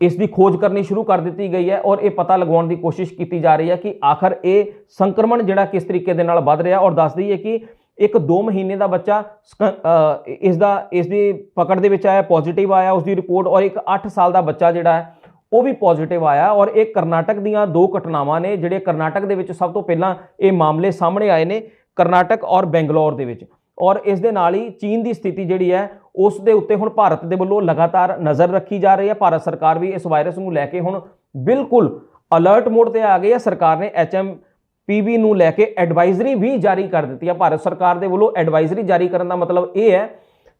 ਇਸ ਦੀ ਖੋਜ ਕਰਨੀ ਸ਼ੁਰੂ ਕਰ ਦਿੱਤੀ ਗਈ ਹੈ ਔਰ ਇਹ ਪਤਾ ਲਗਾਉਣ ਦੀ ਕੋਸ਼ਿਸ਼ ਕੀਤੀ ਜਾ ਰਹੀ ਹੈ ਕਿ ਆਖਰ ਇਹ ਸੰਕਰਮਣ ਜਿਹੜਾ ਕਿਸ ਤਰੀਕੇ ਦੇ ਨਾਲ ਵੱਧ ਰਿਹਾ ਔਰ ਦੱਸ ਦਈਏ ਕਿ ਇੱਕ 2 ਮਹੀਨੇ ਦਾ ਬੱਚਾ ਸਕ- ਅ, ਇਸ ਦਾ ਇਸ ਦੀ ਪਕੜ ਦੇ ਵਿੱਚ ਆਇਆ ਪੋਜ਼ਿਟਿਵ ਆਇਆ ਉਸ ਦੀ ਰਿਪੋਰਟ ਔਰ ਇੱਕ 8 ਸਾਲ ਦਾ ਬੱਚਾ ਜਿਹੜਾ ਹੈ ਉਹ ਵੀ ਪੋਜ਼ਿਟਿਵ ਆਇਆ ਔਰ ਇਹ ਕਰਨਾਟਕ ਦੀਆਂ ਦੋ ਘਟਨਾਵਾਂ ਨੇ ਜਿਹੜੇ ਕਰਨਾਟਕ ਦੇ ਵਿੱਚ ਸਭ ਤੋਂ ਪਹਿਲਾਂ ਇਹ ਮਾਮਲੇ ਸਾਹਮਣੇ ਆਏ ਨੇ ਕਰਨਾਟਕ ਔਰ ਬੈਂਗਲੌਰ ਦੇ ਵਿੱਚ ਔਰ ਇਸ ਦੇ ਨਾਲ ਹੀ ਚੀਨ ਦੀ ਸਥਿਤੀ ਜਿਹੜੀ ਹੈ ਉਸ ਦੇ ਉੱਤੇ ਹੁਣ ਭਾਰਤ ਦੇ ਵੱਲੋਂ ਲਗਾਤਾਰ ਨਜ਼ਰ ਰੱਖੀ ਜਾ ਰਹੀ ਹੈ ਭਾਰਤ ਸਰਕਾਰ ਵੀ ਇਸ ਵਾਇਰਸ ਨੂੰ ਲੈ ਕੇ ਹੁਣ ਬਿਲਕੁਲ ਅਲਰਟ ਮੋਡ ਤੇ ਆ ਗਈ ਹੈ ਸਰਕਾਰ ਨੇ ਐਚਐਮਪੀਵੀ ਨੂੰ ਲੈ ਕੇ ਐਡਵਾਈਜ਼ਰੀ ਵੀ ਜਾਰੀ ਕਰ ਦਿੱਤੀ ਹੈ ਭਾਰਤ ਸਰਕਾਰ ਦੇ ਵੱਲੋਂ ਐਡਵਾਈਜ਼ਰੀ ਜਾਰੀ ਕਰਨ ਦਾ ਮਤਲਬ ਇਹ ਹੈ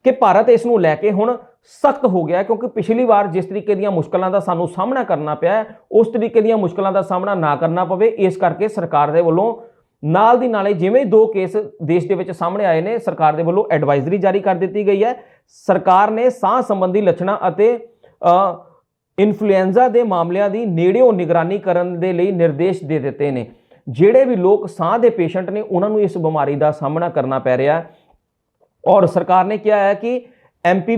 ਕਿ ਭਾਰਤ ਇਸ ਨੂੰ ਲੈ ਕੇ ਹੁਣ ਸਖਤ ਹੋ ਗਿਆ ਕਿਉਂਕਿ ਪਿਛਲੀ ਵਾਰ ਜਿਸ ਤਰੀਕੇ ਦੀਆਂ ਮੁਸ਼ਕਲਾਂ ਦਾ ਸਾਨੂੰ ਸਾਹਮਣਾ ਕਰਨਾ ਪਿਆ ਉਸ ਤਰੀਕੇ ਦੀਆਂ ਮੁਸ਼ਕਲਾਂ ਦਾ ਸਾਹਮਣਾ ਨਾ ਕਰਨਾ ਪਵੇ। ਇਸ ਕਰਕੇ ਸਰਕਾਰ ਦੇ ਵੱਲੋਂ ਨਾਲ ਦੀ ਨਾਲੇ ਜਿਵੇਂ ਦੋ ਕੇਸ ਦੇਸ਼ ਦੇ ਵਿੱਚ ਸਾਹਮਣੇ ਆਏ ਨੇ, ਸਰਕਾਰ ਦੇ ਵੱਲੋਂ ਐਡਵਾਈਜ਼ਰੀ ਜਾਰੀ ਕਰ ਦਿੱਤੀ ਗਈ ਹੈ। ਸਰਕਾਰ ਨੇ ਸਾਹ ਸੰਬੰਧੀ ਲੱਛਣਾਂ ਅਤੇ ਇਨਫਲੂਐਂਜ਼ਾ ਦੇ ਮਾਮਲਿਆਂ ਦੀ ਨੇੜਿਓਂ ਨਿਗਰਾਨੀ ਕਰਨ ਦੇ ਲਈ ਨਿਰਦੇਸ਼ ਦੇ ਦਿੱਤੇ ਨੇ। ਜਿਹੜੇ ਵੀ ਲੋਕ ਸਾਹ ਦੇ ਪੇਸ਼ੈਂਟ ਨੇ, ਉਹਨਾਂ ਨੂੰ ਇਸ ਬਿਮਾਰੀ ਦਾ ਸਾਹਮਣਾ ਕਰਨਾ ਪੈ ਰਿਹਾ ਔਰ ਸਰਕਾਰ ਨੇ ਕਿਹਾ ਹੈ ਕਿ ਐਮਪੀ